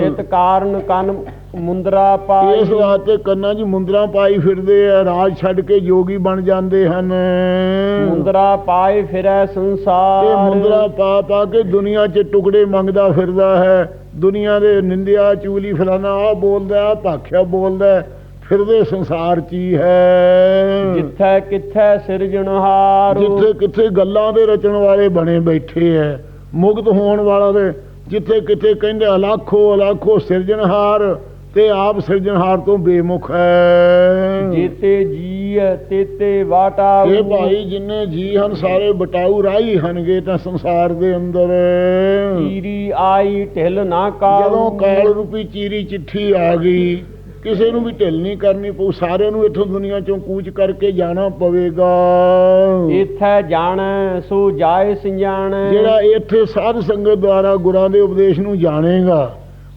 A: ਤਿਤ ਕਾਰਨ ਕੰਨ ਮੁੰਦਰਾ ਪਾਈ।
B: ਇਸ ਵਾਸਤੇ ਕੰਨਾਂ 'ਚ ਮੁੰਦਰਾਂ ਪਾਈ ਫਿਰਦੇ ਆ ਰਾਜ ਛੱਡ ਕੇ ਜੋਗੀ ਬਣ ਜਾਂਦੇ ਹਨ।
A: ਮੁੰਦਰਾ ਪਾਏ ਫਿਰੈ ਸੰਸਾਰ।
B: ਮੁੰਦਰਾ ਪਾ ਪਾ ਕੇ ਦੁਨੀਆ 'ਚ ਟੁਕੜੇ ਮੰਗਦਾ ਫਿਰਦਾ ਹੈ। ਦੁਨੀਆ ਦੇ ਨਿੰਦਿਆ ਚੂਲੀ ਫਲਾਣਾ ਆ ਬੋਲਦਾ ਆ ਭਾਖਿਆ ਬੋਲਦਾ ਫਿਰਦੇ ਸੰਸਾਰ 'ਚ ਹੀ ਹੈ।
A: ਜਿੱਥੈ ਕਿੱਥੈ ਸਿਰਜਣਹਾਰ।
B: ਜਿੱਥੇ ਕਿੱਥੇ ਗੱਲਾਂ ਦੇ ਰਚਣ ਵਾਲੇ ਬਣੇ ਬੈਠੇ ਐ ਮੁਕਤ ਹੋਣ ਵਾਲਾ ਦੇ ਜਿੱਥੇ ਕਿੱਥੇ ਕਹਿੰਦੇ ਅਲਾਖੋ ਅਲਾਖੋ ਸਿਰਜਣਹਾਰ ਤੇ ਆਪ ਸਿਰਜਣਹਾਰ ਤੋਂ ਬੇਮੁਖ ਹੈ।
A: ਜੀਤੇ ਜੀ ਤੇਤੇ ਵਾਟਾ
B: ਇਹ ਭਾਈ ਜਿੰਨੇ ਜੀ ਹਨ ਸਾਰੇ ਬਟਾਊ ਰਾਈ ਹਨਗੇ ਤਾਂ ਸੰਸਾਰ ਦੇ ਅੰਦਰ।
A: ਚੀਰੀ ਆਈ ਢਿਲ ਨਾ ਕਾ
B: ਜਦੋਂ ਕਾਲ ਰੂਪੀ ਚੀਰੀ ਚਿੱਠੀ ਆ ਗਈ ਕਿਸੇ ਨੂੰ ਵੀ ਢਿੱਲ ਨਹੀਂ ਕਰਨੀ ਪਊ ਸਾਰਿਆਂ ਨੂੰ ਇੱਥੋਂ ਦੁਨੀਆ ਚੋਂ ਕੂਚ ਕਰਕੇ ਜਾਣਾ ਪਵੇਗਾ।
A: ਇਥੈ ਜਾਣੈ ਸੋ ਜਾਏ ਸਿੰਜਾਣੈ।
B: ਜਿਹੜਾ ਇੱਥੇ ਸਾਧ ਸੰਗਤ ਦੁਆਰਾ ਗੁਰਾਂ ਦੇ ਉਪਦੇਸ਼ ਨੂੰ ਜਾਣੇਗਾ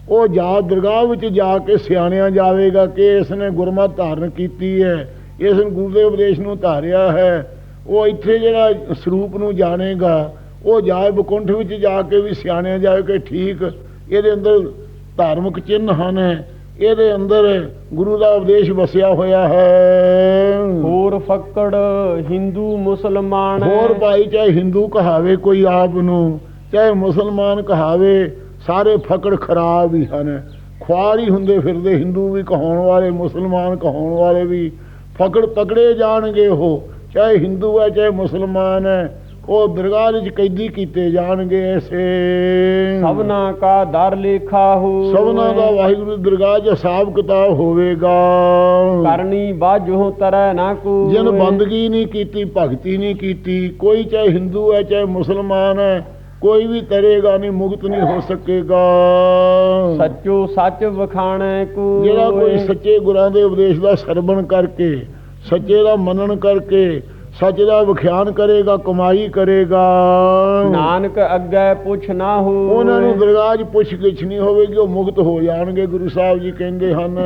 B: ਉਹ ਜਾ ਦਰਗਾਹ ਵਿੱਚ ਜਾ ਕੇ ਸਿਆਣਿਆ ਜਾਵੇਗਾ ਕਿ ਇਸ ਨੇ ਗੁਰਮਤਿ ਧਾਰਨ ਕੀਤੀ ਹੈ ਇਸ ਨੇ ਗੁਰੂ ਦੇ ਉਪਦੇਸ਼ ਨੂੰ ਧਾਰਿਆ ਹੈ। ਉਹ ਇੱਥੇ ਜਿਹੜਾ ਸਰੂਪ ਨੂੰ ਜਾਣੇਗਾ ਉਹ ਜਾਏ ਬਕੁੰਠ ਵਿੱਚ ਜਾ ਕੇ ਵੀ ਸਿਆਣਿਆ ਜਾਵੇ ਕਿ ਠੀਕ ਇਹਦੇ ਅੰਦਰ ਧਾਰਮਿਕ ਚਿੰਨ੍ਹ ਹਨ। ਇਹਦੇ ਅੰਦਰ ਗੁਰੂ ਦਾ ਉਪਦੇਸ਼ ਵਸਿਆ ਹੋਇਆ ਹੈ।
A: ਹੋਰ ਫੱਕੜ ਹਿੰਦੂ ਮੁਸਲਮਾਨ
B: ਹੋਰ ਭਾਈ ਚਾਹੇ ਹਿੰਦੂ ਕਹਾਵੇ ਕੋਈ ਆਪ ਨੂੰ ਚਾਹੇ ਮੁਸਲਮਾਨ ਕਹਾਵੇ ਸਾਰੇ ਫਕੜ ਖਰਾਬ ਹੀ ਹਨ। ਖੁਆਰ ਹੀ ਹੁੰਦੇ ਫਿਰਦੇ ਹਿੰਦੂ ਵੀ ਕਹਾਉਣ ਵਾਲੇ ਮੁਸਲਮਾਨ ਕਹਾਉਣ ਵਾਲੇ ਵੀ। ਫਕੜ ਪਕੜੇ ਜਾਣਗੇ ਉਹ ਚਾਹੇ ਹਿੰਦੂ ਹੈ ਚਾਹੇ ਮੁਸਲਮਾਨ ਹੈ। ਉਹ ਦਰਗਾਹ ਵਿੱਚ ਕੈਦੀ ਕੀਤੇ ਜਾਣਗੇ ਐਸੇ।
A: ਸਭਨਾ ਕਾ ਦਰ ਲੇਖਾ ਹੋ।
B: ਸਭਨਾ ਦਾ ਵਾਹਿਗੁਰੂ ਦੀ ਦਰਗਾਹ 'ਚ ਹਿਸਾਬ ਕਿਤਾਬ ਹੋਵੇਗਾ।
A: ਕਰਨੀ ਬਾਝੋ ਤਰੈ ਨਾ ਕੋ।
B: ਜਿਨ ਬੰਦਗੀ ਨਹੀਂ ਕੀਤੀ ਭਗਤੀ ਨਹੀਂ ਕੀਤੀ ਕੋਈ ਚਾਹੇ ਹਿੰਦੂ ਹੈ ਚਾਹੇ ਮੁਸਲਮਾਨ ਹੈ ਕੋਈ ਵੀ ਤਰੇਗਾ ਨਹੀਂ ਮੁਕਤ ਨਹੀਂ ਹੋ ਸਕੇਗਾ।
A: ਸੱਚੋ ਸੱਚ ਵਖਾਣੈ ਕੋ।
B: ਜਿਹੜਾ ਕੋਈ ਸੱਚੇ ਗੁਰਾਂ ਦੇ ਉਪਦੇਸ਼ ਦਾ ਸਰਵਣ ਕਰਕੇ ਸੱਚੇ ਦਾ ਮੰਨਣ ਕਰਕੇ ਸੱਚ ਦਾ ਵਿਖਿਆਨ ਕਰੇਗਾ ਕਮਾਈ ਕਰੇਗਾ।
A: ਨਾਨਕ ਅੱਗੇ ਪੁੱਛ ਨਾ ਹੋ
B: ਉਹਨਾਂ ਨੂੰ ਦਰਗਾਹ ਪੁੱਛ ਗਿੱਛ ਨਹੀਂ ਹੋਵੇਗੀ ਉਹ ਮੁਕਤ ਹੋ ਜਾਣਗੇ ਗੁਰੂ ਸਾਹਿਬ ਜੀ ਕਹਿੰਦੇ ਹਨ।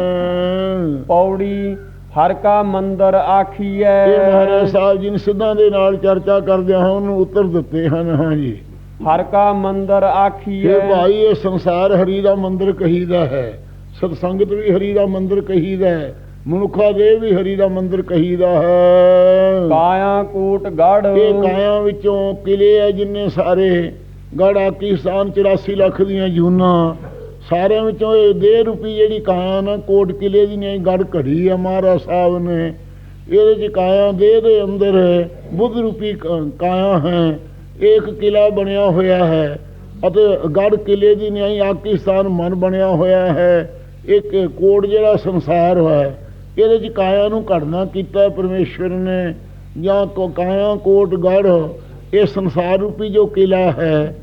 A: ਪੌੜੀ ਹਰ ਕਾ ਮੰਦਰ ਆਖੀਐ।
B: ਇਹ ਮਹਾਰਾਜ ਸਾਹਿਬ ਜੀ ਨੇ ਸਿੱਧਾਂ ਦੇ ਨਾਲ ਚਰਚਾ ਕਰਦਿਆਂ ਹਨ ਉਹਨੂੰ ਉੱਤਰ ਦਿੱਤੇ ਹਨ ਹਾਂਜੀ
A: ਹਰ ਕਾ ਮੰਦਰ ਆਖੀਐ।
B: ਇਹ ਭਾਈ ਇਹ ਸੰਸਾਰ ਹਰੀ ਦਾ ਮੰਦਿਰ ਕਹੀਦਾ ਹੈ। ਸਤਸੰਗਤ ਵੀ ਹਰੀ ਦਾ ਮੰਦਿਰ ਕਹੀਦਾ ਹੈ। ਮਨੁੱਖਾ ਦੇ ਵੀ ਹਰੀ ਦਾ ਮੰਦਿਰ ਕਹੀਦਾ ਹੈ।
A: ਕਾਇਆ ਕੋਟ ਗੜ
B: ਇਹ ਕਾਇਆ ਵਿੱਚੋਂ ਕਿਲੇ ਹੈ ਜਿੰਨੇ ਸਾਰੇ। ਗੜ ਆਕੀਸਤਾਨ 84 ਲੱਖ ਦੀਆਂ ਜੂਨਾਂ। ਸਾਰਿਆਂ ਵਿੱਚੋਂ ਇਹ ਦੇ ਰੂਪੀ ਜਿਹੜੀ ਕਾਇਆ ਨਾ ਕੋਟ ਕਿਲੇ ਦੀ ਨਹੀਂ ਗੜ ਘੜੀ ਹੈ ਮਹਾਰਾਜ ਸਾਹਿਬ ਨੇ। ਇਹਦੇ ਚ ਕਾਇਆ ਦੇ ਦੇ ਅੰਦਰ ਬੁੱਧ ਰੂਪੀ ਕਾਇਆ ਹੈ। ਇੱਕ ਕਿਲਾ ਬਣਿਆ ਹੋਇਆ ਹੈ ਅਤੇ ਗੜ ਕਿਲੇ ਦੀ ਨਹੀਂ ਆਕੀਸਤਾਨ ਮਨ ਬਣਿਆ ਹੋਇਆ ਹੈ। ਇੱਕ ਕੋਟ ਜਿਹੜਾ ਸੰਸਾਰ ਹੈ। ਇਹਦੇ ਚ ਕਾਇਆ ਨੂੰ ਘੜਨਾ ਕੀਤਾ ਪਰਮੇਸ਼ਵਰ ਨੇ, ਜਾਂ ਕੋ ਕਾਇਆ ਕੋਟ ਗੜ, ਇਹ ਸੰਸਾਰ ਰੂਪੀ ਜੋ ਕਿਲਾ ਹੈ,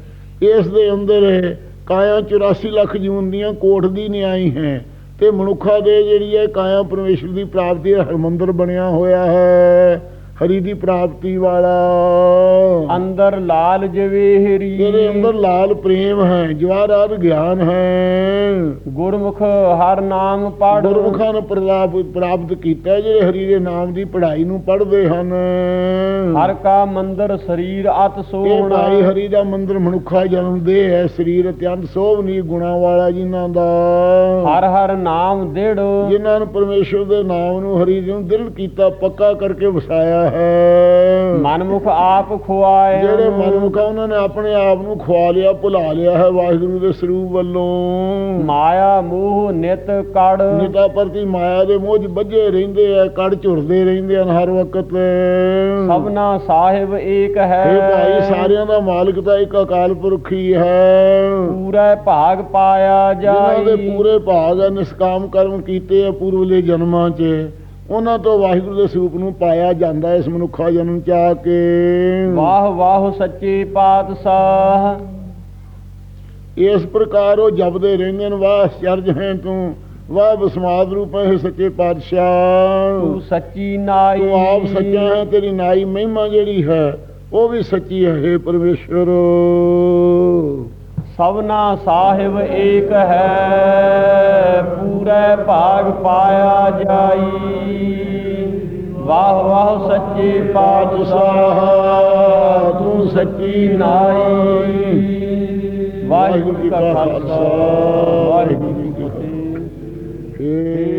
B: ਇਸ ਦੇ ਅੰਦਰ ਕਾਇਆ 84 ਲੱਖ ਜੂਨ ਦੀਆਂ ਕੋਟ ਦੀ ਨਿਆਈ ਹੈ, ਤੇ ਮਨੁੱਖਾ ਦੇ ਜਿਹੜੀ ਹੈ ਕਾਇਆ ਪਰਮੇਸ਼ਰ ਦੀ ਪ੍ਰਾਪਤੀ ਦਾ ਹਰਮੰਦਰ ਬਣਿਆ ਹੋਇਆ ਹੈ। ਹਰੀ ਦੀ ਪ੍ਰਾਪਤੀ ਵਾਲਾ।
A: ਅੰਦਰ ਲਾਲ ਜਵੇਹਰੀ
B: ਇਹਦੇ ਅੰਦਰ ਲਾਲ ਪ੍ਰੇਮ ਹੈ ਜਵਾਹਰਾਤ ਗਿਆਨ ਹੈ।
A: ਗੁਰਮੁਖ ਹਰ ਨਾਮ ਪੜ
B: ਗੁਰਮੁਖਾਂ ਨੂੰ ਪ੍ਰਾਪ- ਪ੍ਰਾਪਤ ਕੀਤਾ ਜਿਹੜੇ ਹਰੀ ਦੇ ਨਾਮ ਦੀ ਪੜ੍ਹਾਈ ਨੂੰ ਪੜ੍ਹਦੇ ਹਨ।
A: ਹਰ ਕਾ ਮੰਦਰ ਸਰੀਰ ਅਤ ਸੋਹਣਾ।
B: ਭਾਈ ਹਰੀ ਦਾ ਮੰਦਰ ਮਨੁੱਖਾ ਜਨਮ ਦੇ ਹੈ ਸਰੀਰ ਅਤਿਅੰਤ ਸੋਭਨੀ ਗੁਣਾ ਵਾਲਾ ਜਿਨ੍ਹਾਂ ਦਾ।
A: ਹਰ ਹਰ ਨਾਮ ਦੇੜ
B: ਜਿਨ੍ਹਾਂ ਨੂੰ ਪਰਮੇਸ਼ਰ ਦੇ ਨਾਮ ਨੂੰ ਹਰੀ ਨੂੰ ਦ੍ਰਿੜ ਕੀਤਾ ਪੱਕਾ ਕਰਕੇ ਵਸਾਇਆ ਹੈ
A: ਮਨਮੁਖ ਆਪ ਖੁਆਏ
B: ਜਿਹੜੇ ਮਨਮੁਖਾ ਉਹਨਾਂ ਨੇ ਆਪਣੇ ਆਪ ਨੂੰ ਖਵਾ ਲਿਆ ਭੁਲਾ ਲਿਆ ਹੈ ਵਾਹਿਗੁਰੂ ਦੇ ਸਰੂਪ ਵੱਲੋਂ।
A: ਮਾਇਆ ਮੋਹ ਨਿਤ ਕੜ।
B: ਨਿਤਾ ਪ੍ਰਤੀ ਮਾਇਆ ਦੇ ਮੋਹ 'ਚ ਬੱਝੇ ਰਹਿੰਦੇ ਆ ਕੜ ਝੁਰਦੇ ਰਹਿੰਦੇ ਹਨ ਹਰ ਵਕਤ।
A: ਸਭਨਾ ਸਾਹਿਬ ਏਕ ਹੈ।
B: ਇਹ ਭਾਈ ਸਾਰਿਆਂ ਦਾ ਮਾਲਕ ਤਾਂ ਇੱਕ ਅਕਾਲ ਪੁਰਖ ਹੀ ਹੈ।
A: ਪੂਰੇ ਭਾਗ ਪਾਇਆ
B: ਜਿਨ੍ਹਾਂ ਦੇ
A: ਜਾਈ।
B: ਪੂਰੇ ਭਾਗ ਆ ਨਿਸਕਾਮ ਕਰਮ ਕੀਤੇ ਆ ਪੂਰਵਲੇ ਜਨਮਾਂ 'ਚ। ਉਹਨਾਂ ਤੋਂ ਵਾਹਿਗੁਰੂ ਦੇ ਸਰੂਪ ਨੂੰ ਪਾਇਆ ਜਾਂਦਾ ਇਸ ਮਨੁੱਖਾ ਜਨਮ 'ਚ ਕੇ।
A: ਵਾਹ ਵਾਹ ਸੱਚੇ ਪਾਤਸ਼ਾਹ।
B: ਇਸ ਪ੍ਰਕਾਰ ਉਹ ਜਪਦੇ ਰਹਿੰਦੇ ਨੇ ਵਾਹ ਚਰਜ ਹੈ ਤੂੰ ਵਾਹ ਬਸਮਾਦ ਰੂਪ ਹੈ ਸੱਚੇ ਪਾਤਸ਼ਾਹ।
A: ਤੂੰ ਸੱਚੀ ਨਾਈ।
B: ਤੂੰ ਆਪ ਸੱਚਾ ਹੈ ਤੇਰੀ ਨਾਈ ਮਹਿਮਾ ਜਿਹੜੀ ਹੈ ਉਹ ਵੀ ਸੱਚੀ ਹੈ ਹੇ ਪਰਮੇਸ਼ਰ
A: ਸਭਨਾ ਸਾਹਿਬ ਏਕ ਹੈ, ਪੂਰੇ ਭਾਗ ਪਾਇਆ ਜਾਈ। ਵਾਹ ਵਾਹ ਸੱਚੇ ਪਾਤਸ਼ਾਹ, ਤੂੰ ਸੱਚੀ ਨਾਈ। ਵਾਹਿਗੁਰੂ ਜੀ ਕਾ ਖਾਲਸਾ, ਵਾਹਿਗੁਰੂ ਜੀ ਕੀ ਫਤਿਹ।